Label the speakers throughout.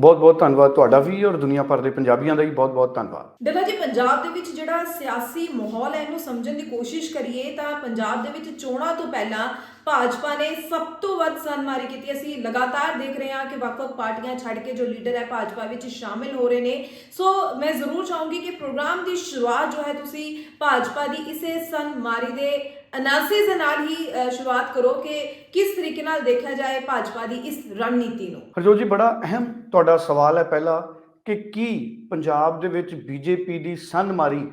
Speaker 1: ਬਹੁਤ ਬਹੁਤ ਧੰਨਵਾਦ ਤੁਹਾਡਾ ਵੀ ਔਰ ਦੁਨੀਆ ਭਰ ਦੇ ਪੰਜਾਬੀਆਂ ਦਾ ਵੀ ਬਹੁਤ ਬਹੁਤ ਧੰਨਵਾਦ।
Speaker 2: ਡੱਲਾ ਜੀ ਪੰਜਾਬ ਦੇ ਵਿੱਚ ਜਿਹੜਾ ਸਿਆਸੀ ਮਾਹੌਲ ਹੈ ਇਹਨੂੰ ਸਮਝਣ ਦੀ ਕੋਸ਼ਿਸ਼ ਕਰੀਏ ਤਾਂ ਪੰਜਾਬ ਦੇ ਵਿੱਚ ਚੋਣਾਂ ਤੋਂ ਪਹਿਲਾਂ ਭਾਜਪਾ ਨੇ ਸਭ ਤੋਂ ਵੱਧ ਸਨਮਾਰੀ ਕੀਤੀ। ਅਸੀਂ ਲਗਾਤਾਰ ਦੇਖ ਰਹੇ ਹਾਂ ਕਿ ਵੱਖ-ਵੱਖ ਪਾਰਟੀਆਂ ਛੱਡ ਕੇ ਜੋ ਲੀਡਰ ਹੈ ਭਾਜਪਾ ਵਿੱਚ ਸ਼ਾਮਿਲ ਹੋ ਰਹੇ ਨੇ। ਸੋ ਮੈਂ ਜ਼ਰੂਰ ਚਾਹੂੰਗੀ ਕਿ ਪ੍ਰੋਗਰਾਮ ਦੀ ਸ਼ੁਰੂਆਤ ਜੋ ਹੈ ਤੁਸੀਂ ਭਾਜਪਾ ਦੀ ਇਸੇ ਸਨਮਾਰੀ ਦੇ ਅਨਾਲਿਸਿਸ ਦੇ ਨਾਲ ਹੀ ਸ਼ੁਰੂਆਤ ਕਰੋ ਕਿ ਕਿਸ ਤਰੀਕੇ ਨਾਲ ਦੇਖਿਆ ਜਾਏ ਭਾਜਪਾ ਦੀ ਇਸ ਰਣਨੀਤੀ ਨੂੰ।
Speaker 1: ਹਰਜੋਤ ਜੀ ਬੜਾ ਅਹਿਮ ਤੁਹਾਡਾ ਸਵਾਲ ਹੈ ਪਹਿਲਾ ਕਿ ਕੀ ਪੰਜਾਬ ਦੇ ਵਿੱਚ ਬੀਜੇਪੀ ਦੀ ਸੰਨਮਾਰੀ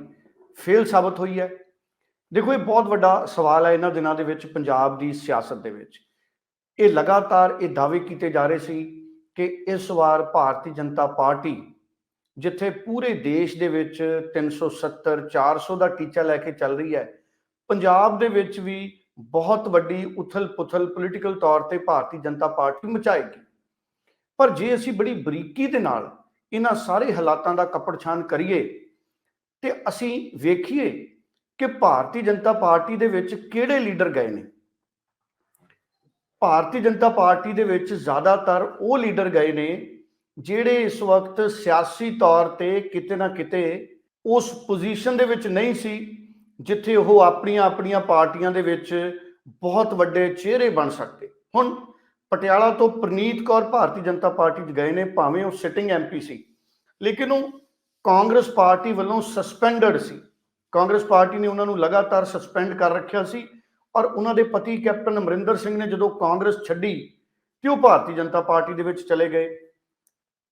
Speaker 1: ਫੇਲ ਸਾਬਤ ਹੋਈ ਹੈ? ਦੇਖੋ, ਇਹ ਬਹੁਤ ਵੱਡਾ ਸਵਾਲ ਹੈ ਇਹਨਾਂ ਦਿਨਾਂ ਦੇ ਵਿੱਚ ਪੰਜਾਬ ਦੀ ਸਿਆਸਤ ਦੇ ਵਿੱਚ। ਇਹ ਲਗਾਤਾਰ ਇਹ ਦਾਅਵੇ ਕੀਤੇ ਜਾ ਰਹੇ ਸੀ ਕਿ ਇਸ ਵਾਰ ਭਾਰਤੀ ਜਨਤਾ ਪਾਰਟੀ ਜਿੱਥੇ ਪੂਰੇ ਦੇਸ਼ ਦੇ ਵਿੱਚ 370 400 ਦਾ ਟੀਚਾ ਲੈ ਕੇ ਚੱਲ ਰਹੀ ਹੈ, ਪੰਜਾਬ ਦੇ ਵਿੱਚ ਵੀ ਬਹੁਤ ਵੱਡੀ ਉਥਲ-ਪੁਥਲ ਪੋਲੀਟੀਕਲ ਤੌਰ ਤੇ ਭਾਰਤੀ ਜਨਤਾ ਪਾਰਟੀ ਮਚਾਏਗੀ। ਪਰ ਜੇ ਅਸੀਂ ਬੜੀ ਬਰੀਕੀ ਦੇ ਨਾਲ ਇਹਨਾਂ ਸਾਰੇ ਹਾਲਾਤਾਂ ਦਾ ਕੱਪੜਛਾਨ ਕਰੀਏ ਤੇ ਅਸੀਂ ਵੇਖੀਏ ਕਿ ਭਾਰਤੀ ਜਨਤਾ ਪਾਰਟੀ ਦੇ ਵਿੱਚ ਕਿਹੜੇ ਲੀਡਰ ਗਏ ਨੇ। ਭਾਰਤੀ ਜਨਤਾ ਪਾਰਟੀ ਦੇ ਵਿੱਚ ਜ਼ਿਆਦਾਤਰ ਉਹ ਲੀਡਰ ਗਏ ਨੇ ਜਿਹੜੇ ਇਸ ਵਕਤ ਸਿਆਸੀ ਤੌਰ ਤੇ ਕਿਤੇ ਨਾ ਕਿਤੇ ਉਸ ਪੋਜੀਸ਼ਨ ਦੇ ਵਿੱਚ ਨਹੀਂ ਸੀ ਜਿੱਥੇ ਉਹ ਆਪਣੀਆਂ ਆਪਣੀਆਂ ਪਾਰਟੀਆਂ ਦੇ ਵਿੱਚ ਬਹੁਤ ਵੱਡੇ ਚਿਹਰੇ ਬਣ ਸਕਦੇ। ਹੁਣ ਪਟਿਆਲਾ ਤੋਂ ਪ੍ਰਨੀਤ ਕੌਰ ਭਾਰਤੀ ਜਨਤਾ ਪਾਰਟੀ 'ਚ ਗਏ ਨੇ, ਭਾਵੇਂ ਉਹ ਸਿਟਿੰਗ ਐਮਪੀ ਸੀ। ਲੇਕਿਨ ਉਹ ਕਾਂਗਰਸ ਪਾਰਟੀ ਵੱਲੋਂ ਸਸਪੈਂਡਡ ਸੀ। ਕਾਂਗਰਸ ਪਾਰਟੀ ਨੇ ਉਹਨਾਂ ਨੂੰ ਲਗਾਤਾਰ ਸਸਪੈਂਡ ਕਰ ਰੱਖਿਆ ਸੀ ਔਰ ਉਹਨਾਂ ਦੇ ਪਤੀ ਕੈਪਟਨ ਅਮਰਿੰਦਰ ਸਿੰਘ ਨੇ ਜਦੋਂ ਕਾਂਗਰਸ ਛੱਡੀ ਤੇ ਉਹ ਭਾਰਤੀ ਜਨਤਾ ਪਾਰਟੀ ਦੇ ਵਿੱਚ ਚਲੇ ਗਏ।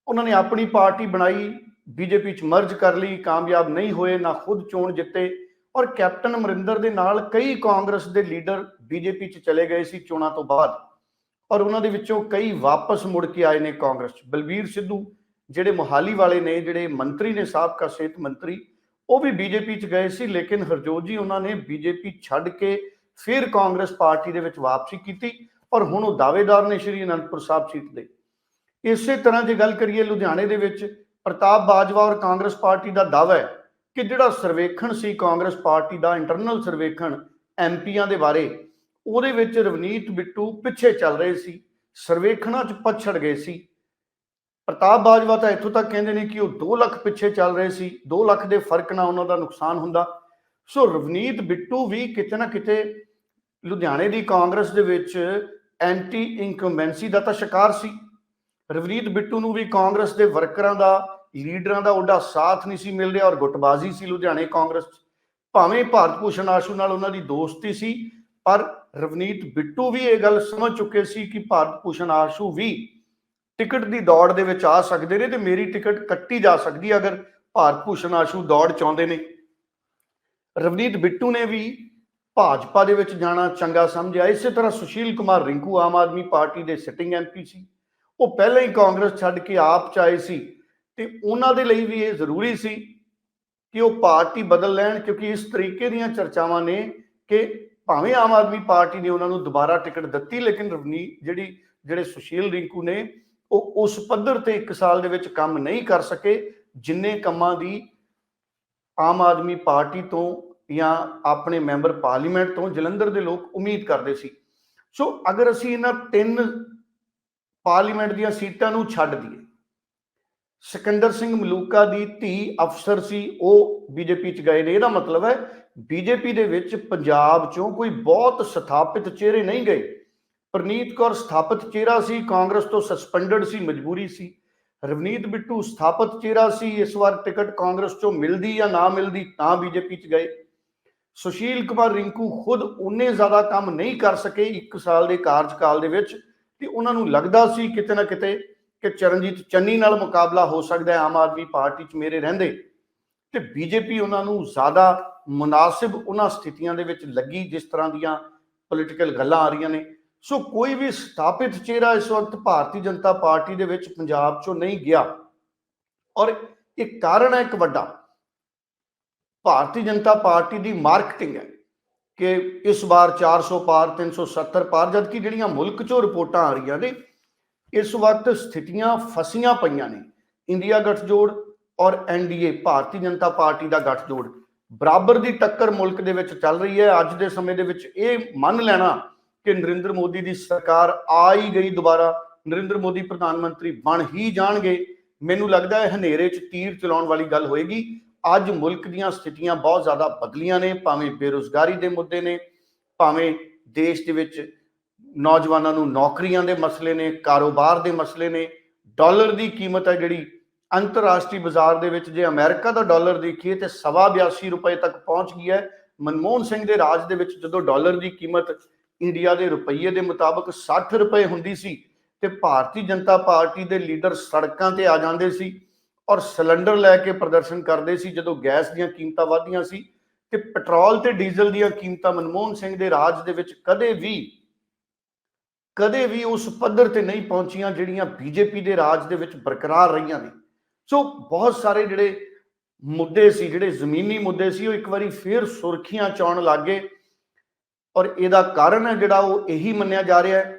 Speaker 1: ਉਹਨਾਂ ਨੇ ਆਪਣੀ ਪਾਰਟੀ ਬਣਾਈ, ਬੀਜੇਪੀ 'ਚ ਮਰਜ ਕਰ ਲਈ, ਕਾਮਯਾਬ ਨਹੀਂ ਹੋਏ, ਨਾ ਖੁਦ ਚੋਣ ਜਿੱਤੇ ਔਰ ਕੈਪਟਨ ਅਮਰਿੰਦਰ ਦੇ ਨਾਲ ਕਈ ਕਾਂਗਰਸ ਦੇ ਲੀਡਰ ਬੀਜੇਪੀ 'ਚ ਚਲੇ ਗਏ ਸੀ ਚੋਣਾਂ ਤੋਂ ਬਾਅਦ। ਔਰ ਉਹਨਾਂ ਦੇ ਵਿੱਚੋਂ ਕਈ ਵਾਪਸ ਮੁੜ ਕੇ ਆਏ ਨੇ ਕਾਂਗਰਸ 'ਚ। ਬਲਬੀਰ ਸਿੱਧੂ ਜਿਹੜੇ ਮੋਹਾਲੀ ਵਾਲੇ ਨੇ, ਜਿਹੜੇ ਮੰਤਰੀ ਨੇ, ਸਾਬਕਾ ਸਿਹਤ ਮੰਤਰੀ, ਉਹ ਵੀ ਬੀਜੇਪੀ 'ਚ ਗਏ ਸੀ, ਲੇਕਿਨ ਹਰਜੋਤ ਜੀ ਉਹਨਾਂ ਨੇ ਬੀਜੇਪੀ ਛੱਡ ਕੇ ਫਿਰ ਕਾਂਗਰਸ ਪਾਰਟੀ ਦੇ ਵਿੱਚ ਵਾਪਸੀ ਕੀਤੀ ਔਰ ਹੁਣ ਉਹ ਦਾਅਵੇਦਾਰ ਨੇ ਸ਼੍ਰੀ ਅਨੰਦਪੁਰ ਸਾਹਿਬ ਸੀਟ ਦੇ। ਇਸੇ ਤਰ੍ਹਾਂ ਜੇ ਗੱਲ ਕਰੀਏ ਲੁਧਿਆਣੇ ਦੇ ਵਿੱਚ, ਪ੍ਰਤਾਪ ਬਾਜਵਾ ਔਰ ਕਾਂਗਰਸ ਪਾਰਟੀ ਦਾ ਦਾਅਵਾ ਹੈ ਕਿ ਜਿਹੜਾ ਸਰਵੇਖਣ ਸੀ ਕਾਂਗਰਸ ਪਾਰਟੀ ਦਾ, ਇੰਟਰਨਲ ਸਰਵੇਖਣ ਐਮਪੀਆਂ ਦੇ ਬਾਰੇ ਉਹਦੇ ਵਿੱਚ ਰਵਨੀਤ ਬਿੱਟੂ ਪਿੱਛੇ ਚੱਲ ਰਹੇ ਸੀ, ਸਰਵੇਖਣਾਂ 'ਚ ਪਛੜ ਗਏ ਸੀ। ਪ੍ਰਤਾਪ ਬਾਜਵਾ ਤਾਂ ਇੱਥੋਂ ਤੱਕ ਕਹਿੰਦੇ ਨੇ ਕਿ ਉਹ 2 ਲੱਖ ਪਿੱਛੇ ਚੱਲ ਰਹੇ ਸੀ 2 ਲੱਖ ਦੇ ਫ਼ਰਕ ਨਾਲ ਉਹਨਾਂ ਦਾ ਨੁਕਸਾਨ ਹੁੰਦਾ। ਸੋ ਰਵਨੀਤ ਬਿੱਟੂ ਵੀ ਕਿਤੇ ਨਾ ਕਿਤੇ ਲੁਧਿਆਣੇ ਦੀ ਕਾਂਗਰਸ ਦੇ ਵਿੱਚ ਐਂਟੀ ਇਨਕੰਬੈਂਸੀ ਦਾ ਤਾਂ ਸ਼ਿਕਾਰ ਸੀ। ਰਵਨੀਤ ਬਿੱਟੂ ਨੂੰ ਵੀ ਕਾਂਗਰਸ ਦੇ ਵਰਕਰਾਂ ਦਾ, ਲੀਡਰਾਂ ਦਾ ਉਹਦਾ ਸਾਥ ਨਹੀਂ ਸੀ ਮਿਲ ਰਿਹਾ ਔਰ ਗੁੱਟਬਾਜ਼ੀ ਸੀ ਲੁਧਿਆਣੇ ਕਾਂਗਰਸ 'ਚ। ਭਾਵੇਂ ਭਾਰਤ ਭੂਸ਼ਣ ਆਸ਼ੂ ਨਾਲ ਉਹਨਾਂ ਦੀ ਦੋਸਤੀ ਸੀ, ਪਰ ਰਵਨੀਤ ਬਿੱਟੂ ਵੀ ਇਹ ਗੱਲ ਸਮਝ ਚੁੱਕੇ ਸੀ ਕਿ ਭਾਰਤ ਭੂਸ਼ਣ ਆਸ਼ੂ ਵੀ ਟਿਕਟ ਦੀ ਦੌੜ ਦੇ ਵਿੱਚ ਆ ਸਕਦੇ ਨੇ ਤੇ ਮੇਰੀ ਟਿਕਟ ਕੱਟੀ ਜਾ ਸਕਦੀ ਅਗਰ ਭਾਰਤ ਭੂਸ਼ਣ ਆਸ਼ੂ ਦੌੜ ਚਾਹੁੰਦੇ ਨੇ। ਰਵਨੀਤ ਬਿੱਟੂ ਨੇ ਵੀ ਭਾਜਪਾ ਦੇ ਵਿੱਚ ਜਾਣਾ ਚੰਗਾ ਸਮਝਿਆ। ਇਸੇ ਤਰ੍ਹਾਂ ਸੁਸ਼ੀਲ ਕੁਮਾਰ ਰਿੰਕੂ ਆਮ ਆਦਮੀ ਪਾਰਟੀ ਦੇ ਸਿਟਿੰਗ ਐਮਪੀ ਸੀ। ਉਹ ਪਹਿਲਾਂ ਹੀ ਕਾਂਗਰਸ ਛੱਡ ਕੇ ਆਪ ਚਾਏ ਸੀ ਤੇ ਉਹਨਾਂ ਦੇ ਲਈ ਵੀ ਇਹ ਜ਼ਰੂਰੀ ਸੀ ਕਿ ਉਹ ਪਾਰਟੀ ਬਦਲ ਲੈਣ ਕਿਉਂਕਿ ਇਸ ਤਰੀਕੇ ਦੀਆਂ ਚਰਚਾਵਾਂ ਨੇ ਕਿ ਭਾਵੇਂ ਆਮ ਆਦਮੀ ਪਾਰਟੀ ਨੇ ਉਹਨਾਂ ਨੂੰ ਦੁਬਾਰਾ ਟਿਕਟ ਦਿੱਤੀ, ਲੇਕਿਨ ਰਵਨੀਤ ਜਿਹੜੀ, ਜਿਹੜੇ ਸੁਸ਼ੀਲ ਰਿੰਕੂ ਨੇ, ਉਹ ਉਸ ਪੱਧਰ ਤੇ ਇੱਕ ਸਾਲ ਦੇ ਵਿੱਚ ਕੰਮ ਨਹੀਂ ਕਰ ਸਕੇ, ਜਿੰਨੇ ਕੰਮਾਂ ਦੀ ਆਮ ਆਦਮੀ ਪਾਰਟੀ ਤੋਂ ਜਾਂ ਆਪਣੇ ਮੈਂਬਰ ਪਾਰਲੀਮੈਂਟ ਤੋਂ ਜਲੰਧਰ ਦੇ ਲੋਕ ਉਮੀਦ ਕਰਦੇ ਸੀ। ਸੋ ਅਗਰ ਅਸੀਂ ਇਹਨਾਂ ਤਿੰਨ ਪਾਰਲੀਮੈਂਟ ਦੀਆਂ ਸੀਟਾਂ ਨੂੰ ਛੱਡ ਦਈਏ ਸਿਕੰਦਰ ਸਿੰਘ ਮਲੂਕਾ ਦੀ ਧੀ ਅਫਸਰ ਸੀ, ਉਹ ਬੀਜੇਪੀ ਚ ਗਏ ਨੇ। ਇਹਦਾ ਮਤਲਬ ਹੈ ਬੀਜੇਪੀ ਦੇ ਵਿੱਚ ਪੰਜਾਬ ਚੋਂ ਕੋਈ ਬਹੁਤ ਸਥਾਪਿਤ ਚਿਹਰੇ ਨਹੀਂ ਗਏ। ਪ੍ਰਨੀਤ ਕੌਰ ਸਥਾਪਿਤ ਚਿਹਰਾ ਸੀ, ਕਾਂਗਰਸ ਤੋਂ ਸਸਪੈਂਡਡ ਸੀ, ਮਜਬੂਰੀ ਸੀ। ਰਵਨੀਤ ਬਿੱਟੂ ਸਥਾਪਿਤ ਚਿਹਰਾ ਸੀ, ਇਸ ਵਾਰ ਟਿਕਟ ਕਾਂਗਰਸ ਚੋਂ ਮਿਲਦੀ ਜਾਂ ਨਾ ਮਿਲਦੀ ਤਾਂ ਬੀਜੇਪੀ ਚ ਗਏ। ਸੁਸ਼ੀਲ ਕੁਮਾਰ ਰਿੰਕੂ ਖੁਦ ਉਹਨੇ ਜ਼ਿਆਦਾ ਕੰਮ ਨਹੀਂ ਕਰ ਸਕੇ ਇੱਕ ਸਾਲ ਦੇ ਕਾਰਜਕਾਲ ਦੇ ਵਿੱਚ, ਤੇ ਉਹਨਾਂ ਨੂੰ ਲੱਗਦਾ ਸੀ ਕਿਤੇ ਨਾ ਕਿਤੇ ਕਿ ਚਰਨਜੀਤ ਚੰਨੀ ਨਾਲ ਮੁਕਾਬਲਾ ਹੋ ਸਕਦਾ ਹੈ ਆਮ ਆਦਮੀ ਪਾਰਟੀ 'ਚ ਮੇਰੇ ਰਹਿੰਦੇ। ਤੇ ਬੀਜੇਪੀ ਉਹਨਾਂ ਨੂੰ ਜ਼ਿਆਦਾ ਮੁਨਾਸਿਬ ਉਹਨਾਂ ਸਥਿਤੀਆਂ ਦੇ ਵਿੱਚ ਲੱਗੀ ਜਿਸ ਤਰ੍ਹਾਂ ਦੀਆਂ ਪੋਲੀਟੀਕਲ ਗੱਲਾਂ ਆ ਰਹੀਆਂ ਨੇ। ਸੋ ਕੋਈ ਵੀ ਸਥਾਪਿਤ ਚਿਹਰਾ ਇਸ ਵਕਤ ਭਾਰਤੀ ਜਨਤਾ ਪਾਰਟੀ ਦੇ ਵਿੱਚ ਪੰਜਾਬ 'ਚੋਂ ਨਹੀਂ ਗਿਆ। ਔਰ ਇਹ ਕਾਰਨ ਹੈ ਇੱਕ ਵੱਡਾ। ਭਾਰਤੀ ਜਨਤਾ ਪਾਰਟੀ ਦੀ ਮਾਰਕੀਟਿੰਗ ਹੈ ਕਿ ਇਸ ਵਾਰ 400 ਪਾਰ 370 ਪਾਰ, ਜਦਕਿ ਜਿਹੜੀਆਂ ਮੁਲਕ 'ਚੋਂ ਰਿਪੋਰਟਾਂ ਆ ਰਹੀਆਂ ਨੇ ਇਸ ਵਕਤ ਸਥਿਤੀਆਂ ਫਸੀਆਂ ਪਈਆਂ ਨੇ। ਇੰਡੀਆ ਗੱਠਜੋੜ ਔਰ ਐਨਡੀਏ ਭਾਰਤੀ ਜਨਤਾ ਪਾਰਟੀ ਦਾ ਗੱਠਜੋੜ। ਬਰਾਬਰ ਦੀ ਟੱਕਰ ਮੁਲਕ ਦੇ ਵਿੱਚ ਚੱਲ ਰਹੀ ਹੈ। ਅੱਜ ਦੇ ਸਮੇਂ ਦੇ ਵਿੱਚ ਇਹ ਮੰਨ ਲੈਣਾ ਕਿ ਨਰਿੰਦਰ ਮੋਦੀ ਦੀ ਸਰਕਾਰ ਆ ਹੀ ਗਈ ਦੁਬਾਰਾ। ਨਰਿੰਦਰ ਮੋਦੀ ਪ੍ਰਧਾਨ ਮੰਤਰੀ ਬਣ ਹੀ ਜਾਣਗੇ। ਮੈਨੂੰ ਲੱਗਦਾ ਹੈ ਹਨੇਰੇ 'ਚ ਤੀਰ ਚਲਾਉਣ ਵਾਲੀ ਗੱਲ ਹੋਏਗੀ। ਅੱਜ ਮੁਲਕ ਦੀਆਂ ਸਥਿਤੀਆਂ ਬਹੁਤ ਜ਼ਿਆਦਾ ਬਦਲੀਆਂ ਨੇ। ਭਾਵੇਂ ਬੇਰੁਜ਼ਗਾਰੀ ਦੇ ਮੁੱਦੇ ਨੇ, ਭਾਵੇਂ ਦੇਸ਼ ਦੇ ਵਿੱਚ ਨੌਜਵਾਨਾਂ ਨੂੰ ਨੌਕਰੀਆਂ ਦੇ ਮਸਲੇ ਨੇ, ਕਾਰੋਬਾਰ ਦੇ ਮਸਲੇ ਨੇ, ਡਾਲਰ ਦੀ ਕੀਮਤ ਹੈ ਜਿਹੜੀ ਅੰਤਰਰਾਸ਼ਟਰੀ ਬਾਜ਼ਾਰ ਦੇ ਵਿੱਚ ਜੇ ਅਮਰੀਕਾ ਦਾ ਡਾਲਰ ਦੇਖੀਏ ਤੇ ਸਵਾ 82 ਰੁਪਏ ਤੱਕ ਪਹੁੰਚ ਗਈ ਹੈ। ਮਨਮੋਹਨ ਸਿੰਘ ਦੇ ਰਾਜ ਦੇ ਵਿੱਚ ਜਦੋਂ ਡਾਲਰ ਦੀ ਕੀਮਤ ਇੰਡੀਆ ਦੇ ਰੁਪਈਏ ਦੇ ਮੁਤਾਬਕ 60 ਰੁਪਏ ਹੁੰਦੀ ਸੀ ਤੇ ਭਾਰਤੀ ਜਨਤਾ ਪਾਰਟੀ ਦੇ ਲੀਡਰ ਸੜਕਾਂ ਤੇ ਆ ਜਾਂਦੇ ਸੀ ਔਰ ਸਿਲੰਡਰ ਲੈ ਕੇ ਪ੍ਰਦਰਸ਼ਨ ਕਰਦੇ ਸੀ ਜਦੋਂ ਗੈਸ ਦੀਆਂ ਕੀਮਤਾਂ ਵਧਦੀਆਂ ਸੀ ਤੇ ਪੈਟਰੋਲ ਤੇ ਡੀਜ਼ਲ ਦੀਆਂ ਕੀਮਤਾਂ ਮਨਮੋਹਨ ਸਿੰਘ ਦੇ ਰਾਜ ਦੇ ਵਿੱਚ ਕਦੇ ਵੀ ਕਦੇ ਵੀ ਉਸ ਪੱਧਰ ਤੇ ਨਹੀਂ ਪਹੁੰਚੀਆਂ ਜਿਹੜੀਆਂ ਬੀਜੇਪੀ ਦੇ ਰਾਜ ਦੇ ਵਿੱਚ ਬਰਕਰਾਰ ਰਹੀਆਂ ਨੇ। ਸੋ ਬਹੁਤ ਸਾਰੇ ਜਿਹੜੇ ਮੁੱਦੇ ਸੀ, ਜਿਹੜੇ ਜ਼ਮੀਨੀ ਮੁੱਦੇ ਸੀ, ਉਹ ਇੱਕ ਵਾਰੀ ਫੇਰ ਸੁਰਖੀਆਂ ਚ ਆਉਣ ਲੱਗੇ ਔਰ ਇਹਦਾ ਕਾਰਨ ਹੈ ਜਿਹੜਾ ਉਹ ਇਹੀ ਮੰਨਿਆ ਜਾ ਰਿਹਾ ਹੈ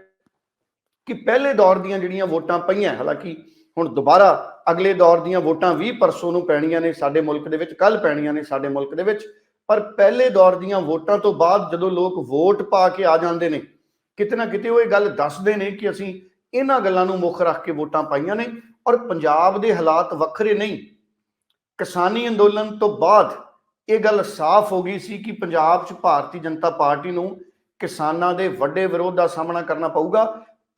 Speaker 1: ਕਿ ਪਹਿਲੇ ਦੌਰ ਦੀਆਂ ਜਿਹੜੀਆਂ ਵੋਟਾਂ ਪਈਆਂ, ਹਾਲਾਂਕਿ ਹੁਣ ਦੁਬਾਰਾ ਅਗਲੇ ਦੌਰ ਦੀਆਂ ਵੋਟਾਂ ਵੀ ਪਰਸੋਂ ਨੂੰ ਪੈਣੀਆਂ ਨੇ, ਸਾਡੇ ਮੁਲਕ ਦੇ ਵਿੱਚ ਕੱਲ ਪੈਣੀਆਂ ਨੇ ਸਾਡੇ ਮੁਲਕ ਦੇ ਵਿੱਚ। ਪਰ ਪਹਿਲੇ ਦੌਰ ਦੀਆਂ ਵੋਟਾਂ ਤੋਂ ਬਾਅਦ ਜਦੋਂ ਲੋਕ ਵੋਟ ਪਾ ਕੇ ਆ ਜਾਂਦੇ ਨੇ ਕਿਤੇ ਨਾ ਕਿਤੇ ਉਹ ਇਹ ਗੱਲ ਦੱਸਦੇ ਨੇ ਕਿ ਅਸੀਂ ਇਹਨਾਂ ਗੱਲਾਂ ਨੂੰ ਮੁੱਖ ਰੱਖ ਕੇ ਵੋਟਾਂ ਪਾਈਆਂ ਨੇ ਔਰ ਪੰਜਾਬ ਦੇ ਹਾਲਾਤ ਵੱਖਰੇ ਨਹੀਂ। ਕਿਸਾਨੀ ਅੰਦੋਲਨ ਤੋਂ ਬਾਅਦ ਇਹ ਗੱਲ ਸਾਫ਼ ਹੋ ਗਈ ਸੀ ਕਿ ਪੰਜਾਬ 'ਚ ਭਾਰਤੀ ਜਨਤਾ ਪਾਰਟੀ ਨੂੰ ਕਿਸਾਨਾਂ ਦੇ ਵੱਡੇ ਵਿਰੋਧ ਦਾ ਸਾਹਮਣਾ ਕਰਨਾ ਪਊਗਾ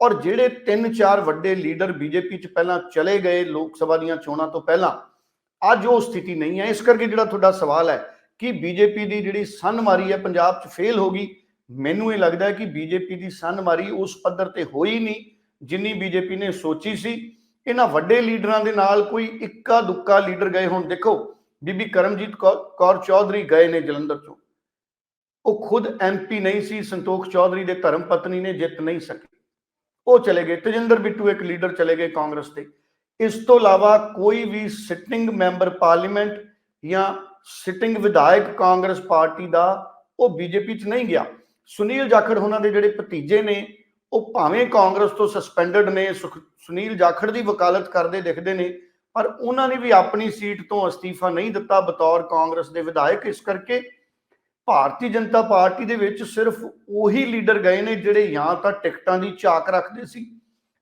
Speaker 1: ਔਰ ਜਿਹੜੇ ਤਿੰਨ ਚਾਰ ਵੱਡੇ ਲੀਡਰ ਬੀਜੇਪੀ 'ਚ ਪਹਿਲਾਂ ਚਲੇ ਗਏ ਲੋਕ ਸਭਾ ਦੀਆਂ ਚੋਣਾਂ ਤੋਂ ਪਹਿਲਾਂ, ਅੱਜ ਉਹ ਸਥਿਤੀ ਨਹੀਂ ਹੈ। ਇਸ ਕਰਕੇ ਜਿਹੜਾ ਤੁਹਾਡਾ ਸਵਾਲ ਹੈ ਕਿ ਬੀਜੇਪੀ ਦੀ ਜਿਹੜੀ ਸੰਨਮਾਰੀ ਹੈ ਪੰਜਾਬ 'ਚ ਫੇਲ ਹੋ ਗਈ ਮੈਨੂੰ ਇਹ ਲੱਗਦਾ ਹੈ ਕਿ ਬੀਜੇਪੀ ਦੀ ਸੰਨਮਾਰੀ ਉਸ ਪੱਧਰ ਤੇ ਹੋਈ ਨਹੀਂ, ਜਿੰਨੀ ਬੀਜੇਪੀ ਨੇ ਸੋਚੀ ਸੀ। ਇਹਨਾਂ ਵੱਡੇ ਲੀਡਰਾਂ ਦੇ ਨਾਲ ਕੋਈ ਇੱਕਾ ਦੁੱਕਾ ਲੀਡਰ ਗਏ ਹੁਣ। ਦੇਖੋ, ਬੀਬੀ ਕਰਮਜੀਤ ਕੌਰ ਕੌਰ ਚੌਧਰੀ ਗਏ ਨੇ ਜਲੰਧਰ ਤੋਂ ਉਹ ਖੁਦ ਐਮਪੀ ਨਹੀਂ ਸੀ, ਸੰਤੋਖ ਚੌਧਰੀ ਦੇ ਧਰਮ ਪਤਨੀ ਨੇ ਜਿੱਤ ਨਹੀਂ ਸਕੀ। ਉਹ ਚਲੇ ਗਏ। ਤੇਜਿੰਦਰ ਬਿੱਟੂ ਇੱਕ ਲੀਡਰ ਚਲੇ ਗਏ ਕਾਂਗਰਸ ਤੇ। ਇਸ ਤੋਂ ਇਲਾਵਾ ਕੋਈ ਵੀ ਸਿਟਿੰਗ ਮੈਂਬਰ ਪਾਰਲੀਮੈਂਟ ਜਾਂ ਸਿਟਿੰਗ ਵਿਧਾਇਕ ਕਾਂਗਰਸ ਪਾਰਟੀ ਦਾ ਉਹ ਬੀਜੇਪੀ 'ਚ ਨਹੀਂ ਗਿਆ। ਸੁਨੀਲ ਜਾਖੜ ਉਹਨਾਂ ਦੇ ਜਿਹੜੇ ਭਤੀਜੇ ਨੇ, ਉਹ ਭਾਵੇਂ ਕਾਂਗਰਸ ਤੋਂ ਸਸਪੈਂਡਡ ਨੇ, ਸੁਖ- ਸੁਨੀਲ ਜਾਖੜ ਦੀ ਵਕਾਲਤ ਕਰਦੇ ਦਿਖਦੇ ਨੇ, ਪਰ ਉਹਨਾਂ ਨੇ ਵੀ ਆਪਣੀ ਸੀਟ ਤੋਂ ਅਸਤੀਫਾ ਨਹੀਂ ਦਿੱਤਾ ਬਤੌਰ ਕਾਂਗਰਸ ਦੇ ਵਿਧਾਇਕ। ਇਸ ਕਰਕੇ ਭਾਰਤੀ ਜਨਤਾ ਪਾਰਟੀ ਦੇ ਵਿੱਚ ਸਿਰਫ ਉਹੀ ਲੀਡਰ ਗਏ ਨੇ ਜਿਹੜੇ ਜਾਂ ਤਾਂ ਟਿਕਟਾਂ ਦੀ ਝਾਕ ਰੱਖਦੇ ਸੀ,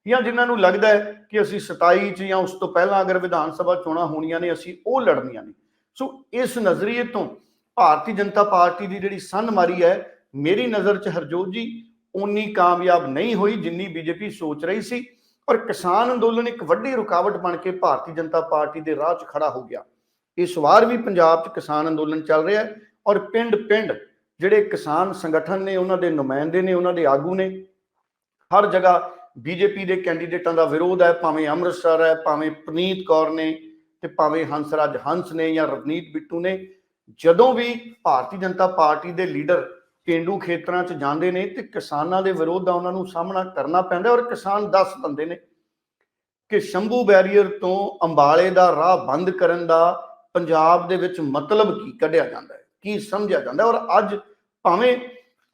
Speaker 1: ਜਾਂ ਜਿਨ੍ਹਾਂ ਨੂੰ ਲੱਗਦਾ ਹੈ ਕਿ ਅਸੀਂ 27 ਚ ਜਾਂ ਉਸ ਤੋਂ ਪਹਿਲਾਂ ਅਗਰ ਵਿਧਾਨ ਸਭਾ ਚੋਣਾਂ ਹੋਣੀਆਂ ਨੇ, ਅਸੀਂ ਉਹ ਲੜਨੀਆਂ ਨੇ। ਸੋ ਇਸ ਨਜ਼ਰੀਏ ਤੋਂ ਭਾਰਤੀ ਜਨਤਾ ਪਾਰਟੀ ਦੀ ਜਿਹੜੀ ਸੰਨਮਾਰੀ ਹੈ ਮੇਰੀ ਨਜ਼ਰ 'ਚ ਹਰਜੋਤ ਜੀ ਉਨੀ ਕਾਮਯਾਬ ਨਹੀਂ ਹੋਈ ਜਿੰਨੀ ਬੀਜੇਪੀ ਸੋਚ ਰਹੀ ਸੀ ਔਰ ਕਿਸਾਨ ਅੰਦੋਲਨ ਇੱਕ ਵੱਡੀ ਰੁਕਾਵਟ ਬਣ ਕੇ ਭਾਰਤੀ ਜਨਤਾ ਪਾਰਟੀ ਦੇ ਰਾਹ 'ਚ ਖੜਾ ਹੋ ਗਿਆ। ਇਸ ਵਾਰ ਵੀ ਪੰਜਾਬ 'ਚ ਕਿਸਾਨ ਅੰਦੋਲਨ ਚੱਲ ਰਿਹਾ ਹੈ ਔਰ ਪਿੰਡ-ਪਿੰਡ ਜਿਹੜੇ ਕਿਸਾਨ ਸੰਗਠਨ ਨੇ, ਉਹਨਾਂ ਦੇ ਨੁਮਾਇੰਦੇ ਨੇ, ਉਹਨਾਂ ਦੇ ਆਗੂ ਨੇ, ਹਰ ਜਗ੍ਹਾ ਬੀਜੇਪੀ ਦੇ ਕੈਂਡੀਡੇਟਾਂ ਦਾ ਵਿਰੋਧ ਹੈ, ਭਾਵੇਂ ਅੰਮ੍ਰਿਤਸਰ ਹੈ, ਭਾਵੇਂ ਪ੍ਰਨੀਤ ਕੌਰ ਨੇ ਤੇ ਭਾਵੇਂ ਹੰਸਰਾਜ ਹੰਸ ਨੇ ਜਾਂ ਰਵਨੀਤ ਬਿੱਟੂ ਨੇ, ਜਦੋਂ ਵੀ ਭਾਰਤੀ ਜਨਤਾ ਪਾਰਟੀ ਦੇ ਲੀਡਰ ਪਿੰਡੂ ਖੇਤਰਾਂ 'ਚ ਜਾਂਦੇ ਨੇ ਤੇ ਕਿਸਾਨਾਂ ਦੇ ਵਿਰੋਧ ਦਾ ਉਹਨਾਂ ਨੂੰ ਸਾਹਮਣਾ ਕਰਨਾ ਪੈਂਦਾ ਔਰ ਕਿਸਾਨ ਦੱਸ ਦਿੰਦੇ ਨੇ ਕਿ ਸ਼ੰਭੂ ਬੈਰੀਅਰ ਤੋਂ ਅੰਬਾਲੇ ਦਾ ਰਾਹ ਬੰਦ ਕਰਨ ਦਾ ਪੰਜਾਬ ਦੇ ਵਿੱਚ ਮਤਲਬ ਕੀ ਕੱਢਿਆ ਜਾਂਦਾ ਹੈ, ਕੀ ਸਮਝਿਆ ਜਾਂਦਾ ਔਰ ਅੱਜ ਭਾਵੇਂ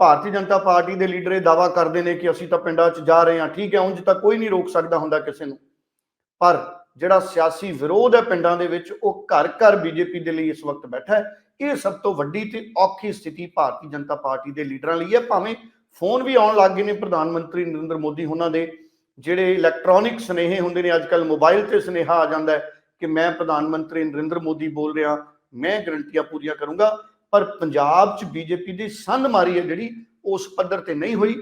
Speaker 1: ਭਾਰਤੀ ਜਨਤਾ ਪਾਰਟੀ ਦੇ ਲੀਡਰ ਇਹ ਦਾਵਾ ਕਰਦੇ ਨੇ ਕਿ ਅਸੀਂ ਤਾਂ ਪਿੰਡਾਂ 'ਚ ਜਾ ਰਹੇ ਹਾਂ, ਠੀਕ ਹੈ, ਉਂਝ ਤਾਂ ਕੋਈ ਨਹੀਂ ਰੋਕ ਸਕਦਾ ਹੁੰਦਾ ਕਿਸੇ ਨੂੰ, ਪਰ ਜਿਹੜਾ ਸਿਆਸੀ ਵਿਰੋਧ ਹੈ ਪਿੰਡਾਂ ਦੇ ਵਿੱਚ ਉਹ ਘਰ ਘਰ ਬੀਜੇਪੀ ਦੇ ਲਈ ਇਸ ਵਕਤ ਬੈਠਾ ਹੈ ਇਹ ਸਭ ਤੋਂ ਵੱਡੀ ਤੇ ਔਖੀ ਸਥਿਤੀ ਭਾਰਤੀ ਜਨਤਾ ਪਾਰਟੀ ਦੇ ਲੀਡਰਾਂ ਲਈ ਹੈ। ਭਾਵੇਂ ਫੋਨ ਵੀ ਆਉਣ ਲੱਗ ਗਏ ਨੇ ਪ੍ਰਧਾਨ ਮੰਤਰੀ ਨਰਿੰਦਰ ਮੋਦੀ ਉਹਨਾਂ ਦੇ। ਜਿਹੜੇ ਇਲੈਕਟ੍ਰੋਨਿਕ ਸਨੇਹੇ ਹੁੰਦੇ ਨੇ ਅੱਜਕੱਲ ਮੋਬਾਈਲ ਤੇ ਸਨੇਹਾ ਆ ਜਾਂਦਾ ਹੈ ਕਿ ਮੈਂ ਪ੍ਰਧਾਨ ਮੰਤਰੀ ਨਰਿੰਦਰ ਮੋਦੀ ਬੋਲ ਰਿਹਾ, ਮੈਂ ਗਰੰਟੀਆਂ ਪੂਰੀਆਂ ਕਰੂੰਗਾ। ਪਰ ਪੰਜਾਬ 'ਚ ਬੀਜੇਪੀ ਦੀ ਸੰਨ ਮਾਰੀ ਹੈ ਜਿਹੜੀ, ਉਸ ਪੱਧਰ ਤੇ ਨਹੀਂ ਹੋਈ।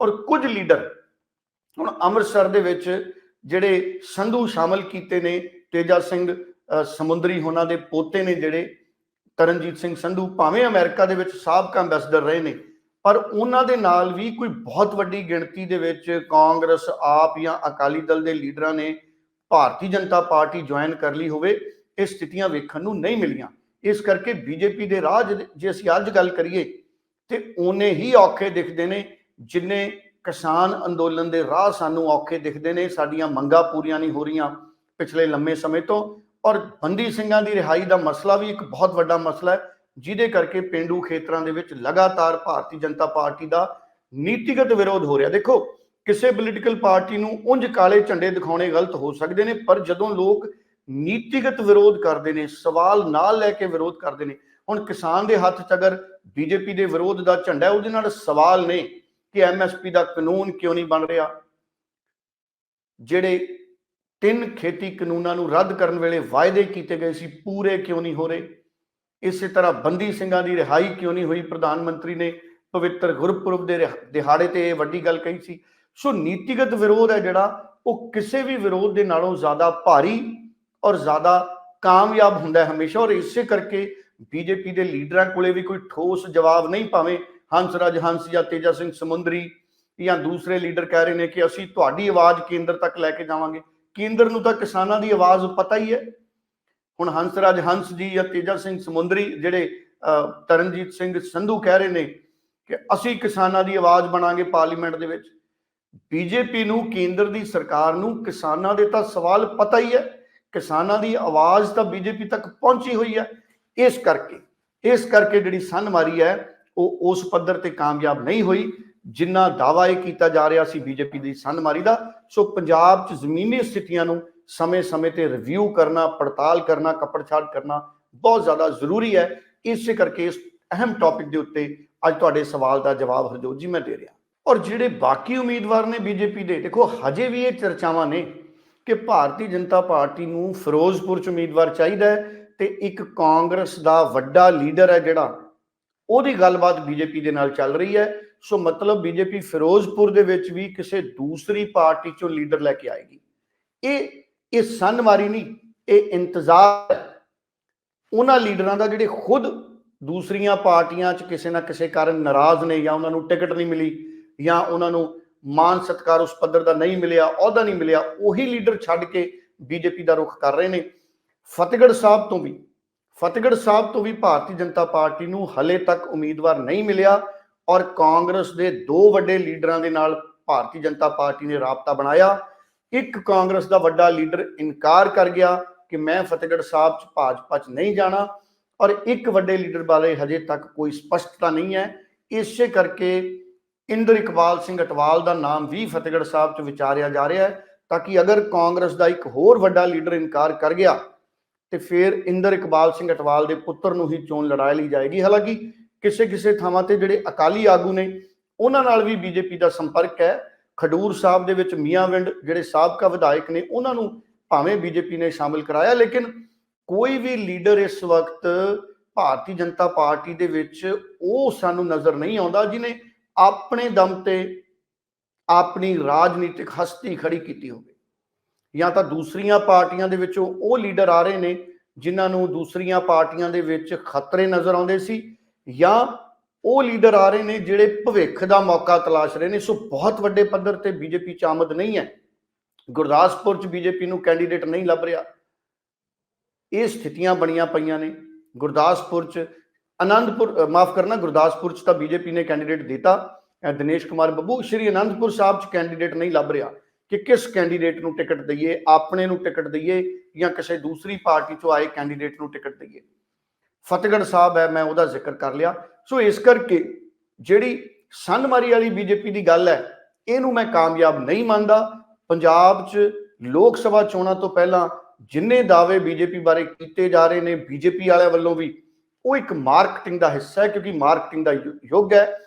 Speaker 1: ਔਰ ਕੁਝ ਲੀਡਰ ਹੁਣ ਅੰਮ੍ਰਿਤਸਰ ਦੇ ਵਿੱਚ ਜਿਹੜੇ ਸੰਧੂ ਸ਼ਾਮਲ ਕੀਤੇ ਨੇ, ਤੇਜਾ ਸਿੰਘ ਸਮੁੰਦਰੀ ਉਹਨਾਂ ਦੇ ਪੋਤੇ ਨੇ ਜਿਹੜੇ ਤਰਨਜੀਤ ਸਿੰਘ ਸੰਧੂ ਭਾਵੇਂ ਅਮਰੀਕਾ ਦੇ ਵਿੱਚ ਸਾਬਕਾ ਐਮਬੈਸਡਰ ਰਹੇ ਨੇ, ਪਰ ਉਹਨਾਂ ਦੇ ਨਾਲ ਵੀ ਕੋਈ ਬਹੁਤ ਵੱਡੀ ਗਿਣਤੀ ਦੇ ਵਿੱਚ ਕਾਂਗਰਸ, ਆਪ ਜਾਂ ਅਕਾਲੀ ਦਲ ਦੇ ਲੀਡਰਾਂ ਨੇ ਭਾਰਤੀ ਜਨਤਾ ਪਾਰਟੀ ਜੁਆਇਨ ਕਰ ਲਈ ਹੋਵੇ, ਇਹ ਸਥਿਤੀਆਂ ਵੇਖਣ ਨੂੰ ਨਹੀਂ ਮਿਲੀਆਂ। ਇਸ ਕਰਕੇ ਬੀਜੇਪੀ ਦੇ ਰਾਹ ਜੇ- ਜੇ ਅਸੀਂ ਅੱਜ ਗੱਲ ਕਰੀਏ, ਤੇ ਉਹਨੇ ਹੀ ਔਖੇ ਦਿਖਦੇ ਨੇ, ਜਿੰਨੇ ਕਿਸਾਨ ਅੰਦੋਲਨ ਦੇ ਰਾਹ ਸਾਨੂੰ ਔਖੇ ਦਿਖਦੇ ਨੇ, ਸਾਡੀਆਂ ਮੰਗਾਂ ਪੂਰੀਆਂ ਨਹੀਂ ਹੋ ਰਹੀਆਂ ਪਿਛਲੇ ਲੰਮੇ ਸਮੇਂ ਤੋਂ। ਔਰ ਬੰਦੀ ਸਿੰਘਾਂ ਦੀ ਰਿਹਾਈ ਦਾ ਮਸਲਾ ਵੀ ਇੱਕ ਬਹੁਤ ਵੱਡਾ ਮਸਲਾ ਹੈ, ਜਿਹਦੇ ਕਰਕੇ ਪਿੰਡੂ ਖੇਤਰਾਂ ਦੇ ਵਿੱਚ ਲਗਾਤਾਰ ਭਾਰਤੀ ਜਨਤਾ ਪਾਰਟੀ ਦਾ ਨੀਤੀਗਤ ਵਿਰੋਧ ਹੋ ਰਿਹਾ। ਦੇਖੋ, ਕਿਸੇ ਪੋਲੀਟੀਕਲ ਪਾਰਟੀ ਨੂੰ ਉਂਝ ਕਾਲੇ ਝੰਡੇ ਦਿਖਾਉਣੇ ਗਲਤ ਹੋ ਸਕਦੇ ਨੇ, ਪਰ ਜਦੋਂ ਲੋਕ ਨੀਤੀਗਤ ਵਿਰੋਧ ਕਰਦੇ ਨੇ, ਸਵਾਲ ਨਾਲ ਲੈ ਕੇ ਵਿਰੋਧ ਕਰਦੇ ਨੇ, ਹੁਣ ਕਿਸਾਨ ਦੇ ਹੱਥ 'ਚ ਅਗਰ ਬੀਜੇਪੀ ਦੇ ਵਿਰੋਧ ਦਾ ਝੰਡਾ ਹੈ, ਉਹਦੇ ਨਾਲ ਸਵਾਲ ਨੇ ਕਿ ਐਮਐਸਪੀ ਦਾ ਕਾਨੂੰਨ ਕਿਉਂ ਨਹੀਂ ਬਣ ਰਿਹਾ? ਜਿਹੜੇ ਤਿੰਨ ਖੇਤੀ ਕਾਨੂੰਨਾਂ ਨੂੰ ਰੱਦ ਕਰਨ ਵੇਲੇ ਵਾਅਦੇ ਕੀਤੇ ਗਏ ਸੀ, ਪੂਰੇ ਕਿਉਂ ਨਹੀਂ ਹੋ ਰਹੇ? ਇਸੇ ਤਰ੍ਹਾਂ ਬੰਦੀ ਸਿੰਘਾਂ ਦੀ ਰਿਹਾਈ ਕਿਉਂ ਨਹੀਂ ਹੋਈ? ਪ੍ਰਧਾਨ ਮੰਤਰੀ ਨੇ ਪਵਿੱਤਰ ਗੁਰਪੁਰਬ ਦੇ ਰਿਹ- ਦਿਹਾੜੇ ਤੇ ਇਹ ਵੱਡੀ ਗੱਲ ਕਹੀ ਸੀ। ਸੋ ਨੀਤੀਗਤ ਵਿਰੋਧ ਹੈ ਜਿਹੜਾ, ਉਹ ਕਿਸੇ ਵੀ ਵਿਰੋਧ ਦੇ ਨਾਲੋਂ ਜ਼ਿਆਦਾ ਭਾਰੀ ਔਰ ਜ਼ਿਆਦਾ ਕਾਮਯਾਬ ਹੁੰਦਾ ਹੈ ਹਮੇਸ਼ਾ। ਔਰ ਇਸੇ ਕਰਕੇ ਬੀਜੇਪੀ ਦੇ ਲੀਡਰਾਂ ਕੋਲੇ ਵੀ ਕੋਈ ਠੋਸ ਜਵਾਬ ਨਹੀਂ ਭਾਵੇਂ ਹੰਸਰਾਜ ਹੰਸ ਜਾਂ ਤੇਜਾ ਸਿੰਘ ਸਮੁੰਦਰੀ ਜਾਂ ਦੂਸਰੇ ਲੀਡਰ ਕਹਿ ਰਹੇ ਨੇ ਕਿ ਅਸੀਂ ਤੁਹਾਡੀ ਆਵਾਜ਼ ਕੇਂਦਰ ਤੱਕ ਲੈ ਕੇ ਜਾਵਾਂਗੇ। ਕੇਂਦਰ ਨੂੰ ਤਾਂ ਕਿਸਾਨਾਂ ਦੀ ਆਵਾਜ਼ ਪਤਾ ਹੀ ਹੈ। ਹੁਣ ਹੰਸਰਾਜ ਹੰਸ ਜੀ ਜਾਂ ਤੇਜਾ ਸਿੰਘ ਸਮੁੰਦਰੀ ਜਿਹੜੇ ਅਹ, ਤਰਨਜੀਤ ਸਿੰਘ ਸੰਧੂ ਕਹਿ ਰਹੇ ਨੇ ਕਿ ਅਸੀਂ ਕਿਸਾਨਾਂ ਦੀ ਆਵਾਜ਼ ਬਣਾਂਗੇ ਪਾਰਲੀਮੈਂਟ ਦੇ ਵਿੱਚ। ਬੀਜੇਪੀ ਨੂੰ ਕੇਂਦਰ ਦੀ ਸਰਕਾਰ ਨੂੰ ਕਿਸਾਨਾਂ ਦੇ ਤਾਂ ਸਵਾਲ ਪਤਾ ਹੀ ਹੈ। ਕਿਸਾਨਾਂ ਦੀ ਆਵਾਜ਼ ਤਾਂ ਬੀਜੇਪੀ ਤੱਕ ਪਹੁੰਚੀ ਹੋਈ ਹੈ। ਇਸ ਕਰਕੇ ਇਸ ਕਰਕੇ ਜਿਹੜੀ ਸੰਨ ਮਾਰੀ ਹੈ ਉਹ ਉਸ ਪੱਧਰ ਤੇ ਕਾਮਯਾਬ ਨਹੀਂ ਹੋਈ। ਜਿੰਨਾ ਦਾਵਾ ਇਹ ਕੀਤਾ ਜਾ ਰਿਹਾ ਸੀ ਬੀਜੇਪੀ ਦੀ ਸਨਮਾਰੀ ਦਾ, ਸੋ ਪੰਜਾਬ 'ਚ ਜ਼ਮੀਨੀ ਸਥਿਤੀਆਂ ਨੂੰ ਸਮੇਂ-ਸਮੇਂ ਤੇ ਰਿਵਿਊ ਕਰਨਾ, ਪੜਤਾਲ ਕਰਨਾ, ਕੱਪੜਛਾੜ ਕਰਨਾ ਬਹੁਤ ਜ਼ਿਆਦਾ ਜ਼ਰੂਰੀ ਹੈ। ਇਸੇ ਕਰਕੇ ਇਸ ਅਹਿਮ ਟੌਪਿਕ ਦੇ ਉੱਤੇ ਅੱਜ ਤੁਹਾਡੇ ਸਵਾਲ ਦਾ ਜਵਾਬ ਹਰਜੋਤ ਜੀ ਮੈਂ ਦੇ ਰਿਹਾ। ਔਰ ਜਿਹੜੇ ਬਾਕੀ ਉਮੀਦਵਾਰ ਨੇ ਬੀਜੇਪੀ ਦੇ, ਦੇਖੋ ਹਜੇ ਵੀ ਇਹ ਚਰਚਾਵਾਂ ਨੇ ਕਿ ਭਾਰਤੀ ਜਨਤਾ ਪਾਰਟੀ ਨੂੰ ਫਿਰੋਜ਼ਪੁਰ ਚ ਉਮੀਦਵਾਰ ਚਾਹੀਦਾ ਹੈ ਤੇ ਇੱਕ ਕਾਂਗਰਸ ਦਾ ਵੱਡਾ ਲੀਡਰ ਹੈ ਜਿਹੜਾ, ਉਹਦੀ ਗੱਲਬਾਤ ਬੀਜੇਪੀ ਦੇ ਨਾਲ ਚੱਲ ਰਹੀ ਹੈ। ਸੋ ਮਤਲਬ ਬੀਜੇਪੀ ਫਿਰੋਜ਼ਪੁਰ ਦੇ ਵਿੱਚ ਵੀ ਕਿਸੇ ਦੂਸਰੀ ਪਾਰਟੀ ਚੋਂ ਲੀਡਰ ਲੈ ਕੇ ਆਏਗੀ। ਇਹ ਇਹ ਸੰਨ ਮਾਰੀ ਨਹੀਂ, ਇਹ ਇੰਤਜ਼ਾਰ ਉਹਨਾਂ ਲੀਡਰਾਂ ਦਾ ਜਿਹੜੇ ਖੁਦ ਦੂਸਰੀਆਂ ਪਾਰਟੀਆਂ 'ਚ ਕਿਸੇ ਨਾ ਕਿਸੇ ਕਾਰਨ ਨਾਰਾਜ਼ ਨੇ ਜਾਂ ਉਹਨਾਂ ਨੂੰ ਟਿਕਟ ਨਹੀਂ ਮਿਲੀ ਜਾਂ ਉਹਨਾਂ ਨੂੰ ਮਾਨ ਸਤਕਾਰ ਉਸ ਪੱਧਰ ਦਾ ਨਹੀਂ ਮਿਲਿਆ, ਅਹੁਦਾ ਨਹੀਂ ਮਿਲਿਆ, ਉਹੀ ਲੀਡਰ ਛੱਡ ਕੇ ਬੀਜੇਪੀ ਦਾ ਰੁਖ ਕਰ ਰਹੇ ਨੇ। ਫਤਿਹਗੜ੍ਹ ਸਾਹਿਬ ਤੋਂ ਵੀ, ਫਤਿਹਗੜ੍ਹ ਸਾਹਿਬ ਤੋਂ ਵੀ ਭਾਰਤੀ ਜਨਤਾ ਪਾਰਟੀ ਨੂੰ ਹਲੇ ਤੱਕ ਉਮੀਦਵਾਰ ਨਹੀਂ ਮਿਲਿਆ। ਔਰ ਕਾਂਗਰਸ ਦੇ ਦੋ ਵੱਡੇ ਲੀਡਰਾਂ ਦੇ ਨਾਲ ਭਾਰਤੀ ਜਨਤਾ ਪਾਰਟੀ ਨੇ ਰਾਬਤਾ ਬਣਾਇਆ। ਇੱਕ ਕਾਂਗਰਸ ਦਾ ਵੱਡਾ ਲੀਡਰ ਇਨਕਾਰ ਕਰ ਗਿਆ ਕਿ ਮੈਂ ਫਤਿਹਗੜ੍ਹ ਸਾਹਿਬ ਚ ਭਾਜਪਾ ਚ ਨਹੀਂ ਜਾਣਾ ਔਰ ਇੱਕ ਵੱਡੇ ਲੀਡਰ ਬਾਰੇ ਹਜੇ ਤੱਕ ਕੋਈ ਸਪਸ਼ਟਤਾ ਨਹੀਂ ਹੈ। ਇਸੇ ਕਰਕੇ ਇੰਦਰ ਇਕਬਾਲ ਸਿੰਘ ਅਟਵਾਲ ਦਾ ਨਾਮ ਵੀ ਫਤਿਹਗੜ੍ਹ ਸਾਹਿਬ ਚ ਵਿਚਾਰਿਆ ਜਾ ਰਿਹਾ ਹੈ ਤਾਂ ਕਿ ਅਗਰ ਕਾਂਗਰਸ ਦਾ ਇੱਕ ਹੋਰ ਵੱਡਾ ਲੀਡਰ ਇਨਕਾਰ ਕਰ ਗਿਆ ਤੇ ਫਿਰ ਇੰਦਰ ਇਕਬਾਲ ਸਿੰਘ ਅਟਵਾਲ ਦੇ ਪੁੱਤਰ ਨੂੰ ਹੀ ਚੋਣ ਲੜਾ ਲਈ ਜਾਏਗੀ। ਹਾਲਾਂਕਿ ਕਿਸੇ ਕਿਸੇ ਥਾਵਾਂ ਤੇ ਜਿਹੜੇ ਅਕਾਲੀ ਆਗੂ ਨੇ, ਉਹਨਾਂ ਨਾਲ ਵੀ ਬੀਜੇਪੀ ਦਾ ਸੰਪਰਕ ਹੈ। ਖਡੂਰ ਸਾਹਿਬ ਦੇ ਵਿੱਚ ਮੀਆਂਵਿੰਡ ਜਿਹੜੇ ਸਾਬਕਾ ਵਿਧਾਇਕ ਨੇ, ਉਹਨਾਂ ਨੂੰ ਭਾਵੇਂ ਬੀਜੇਪੀ ਨੇ ਸ਼ਾਮਿਲ ਕਰਾਇਆ, ਲੇਕਿਨ ਕੋਈ ਵੀ ਲੀਡਰ ਇਸ ਵਕਤ ਭਾਰਤੀ ਜਨਤਾ ਪਾਰਟੀ ਦੇ ਵਿੱਚ ਉਹ ਸਾਨੂੰ ਨਜ਼ਰ ਨਹੀਂ ਆਉਂਦਾ ਜਿਨੇ ਆਪਣੇ ਦਮ ਤੇ ਆਪਣੀ ਰਾਜਨੀਤਿਕ ਹਸਤੀ ਖੜੀ ਕੀਤੀ ਹੋਵੇ। ਜਾਂ ਤਾਂ ਦੂਸਰੀਆਂ ਪਾਰਟੀਆਂ ਦੇ ਵਿੱਚੋਂ ਉਹ ਲੀਡਰ ਆ ਰਹੇ ਨੇ, ਜਿਨ੍ਹਾਂ ਨੂੰ ਦੂਸਰੀਆਂ ਪਾਰਟੀਆਂ ਦੇ ਵਿੱਚ ਖਤਰੇ ਨਜ਼ਰ ਆਉਂਦੇ ਸੀ। ਜਾਂ ਉਹ ਲੀਡਰ ਆ ਰਹੇ ਨੇ ਜਿਹੜੇ ਭਵਿੱਖ ਦਾ ਮੌਕਾ ਤਲਾਸ਼ ਰਹੇ ਨੇ, ਸੋ ਬਹੁਤ ਵੱਡੇ ਪੱਧਰ ਤੇ ਬੀਜੇਪੀ ਚ ਆਮਦ ਨਹੀਂ ਹੈ। ਗੁਰਦਾਸਪੁਰ ਚ ਬੀਜੇਪੀ ਨੂੰ ਕੈਂਡੀਡੇਟ ਨਹੀਂ ਲੱਭ ਰਿਹਾ। ਇਹ ਸਥਿਤੀਆਂ ਬਣੀਆਂ ਪਈਆਂ ਨੇ। ਗੁਰਦਾਸਪੁਰ ਚ ਅਨੰਦਪੁਰ ਮਾਫ ਕਰਨਾ, ਗੁਰਦਾਸਪੁਰ ਚ ਤਾਂ ਬੀਜੇਪੀ ਨੇ ਕੈਂਡੀਡੇਟ ਦਿੱਤਾ। ਦਿਨੇਸ਼ ਕੁਮਾਰ ਬੱਬੂ, ਸ਼੍ਰੀ ਅਨੰਦਪੁਰ ਸਾਹਿਬ ਚ ਕੈਂਡੀਡੇਟ ਨਹੀਂ ਲੱਭ ਰਿਹਾ। ਕਿ ਕਿਸ ਕੈਂਡੀਡੇਟ ਨੂੰ ਟਿਕਟ ਦਈਏ, ਆਪਣੇ ਨੂੰ ਟਿਕਟ ਦਈਏ ਜਾਂ ਕਿਸੇ ਦੂਸਰੀ ਪਾਰਟੀ ਚੋਂ ਆਏ ਕੈਂਡੀਡੇਟ ਨੂੰ ਟਿਕਟ ਦਈਏ। ਫਤਿਹਗੜ੍ਹ ਸਾਹਿਬ ਹੈ, ਮੈਂ ਉਹਦਾ ਜ਼ਿਕਰ ਕਰ ਲਿਆ। ਸੋ ਇਸ ਕਰਕੇ ਜਿਹੜੀ ਸੰਨਮਾਰੀ ਵਾਲੀ ਬੀਜੇਪੀ ਦੀ ਗੱਲ ਹੈ, ਇਹਨੂੰ ਮੈਂ ਕਾਮਯਾਬ ਨਹੀਂ ਮੰਨਦਾ। ਪੰਜਾਬ 'ਚ ਲੋਕ ਸਭਾ ਚੋਣਾਂ ਤੋਂ ਪਹਿਲਾਂ ਜਿੰਨੇ ਦਾਅਵੇ ਬੀਜੇਪੀ ਬਾਰੇ ਕੀਤੇ ਜਾ ਰਹੇ ਨੇ, ਬੀਜੇਪੀ ਵਾਲਿਆਂ ਵੱਲੋਂ ਵੀ, ਉਹ ਇੱਕ ਮਾਰਕੀਟਿੰਗ ਦਾ ਹਿੱਸਾ ਹੈ, ਕਿਉਂਕਿ ਮਾਰਕੀਟਿੰਗ ਦਾ ਯੁ- ਯੁੱਗ ਹੈ।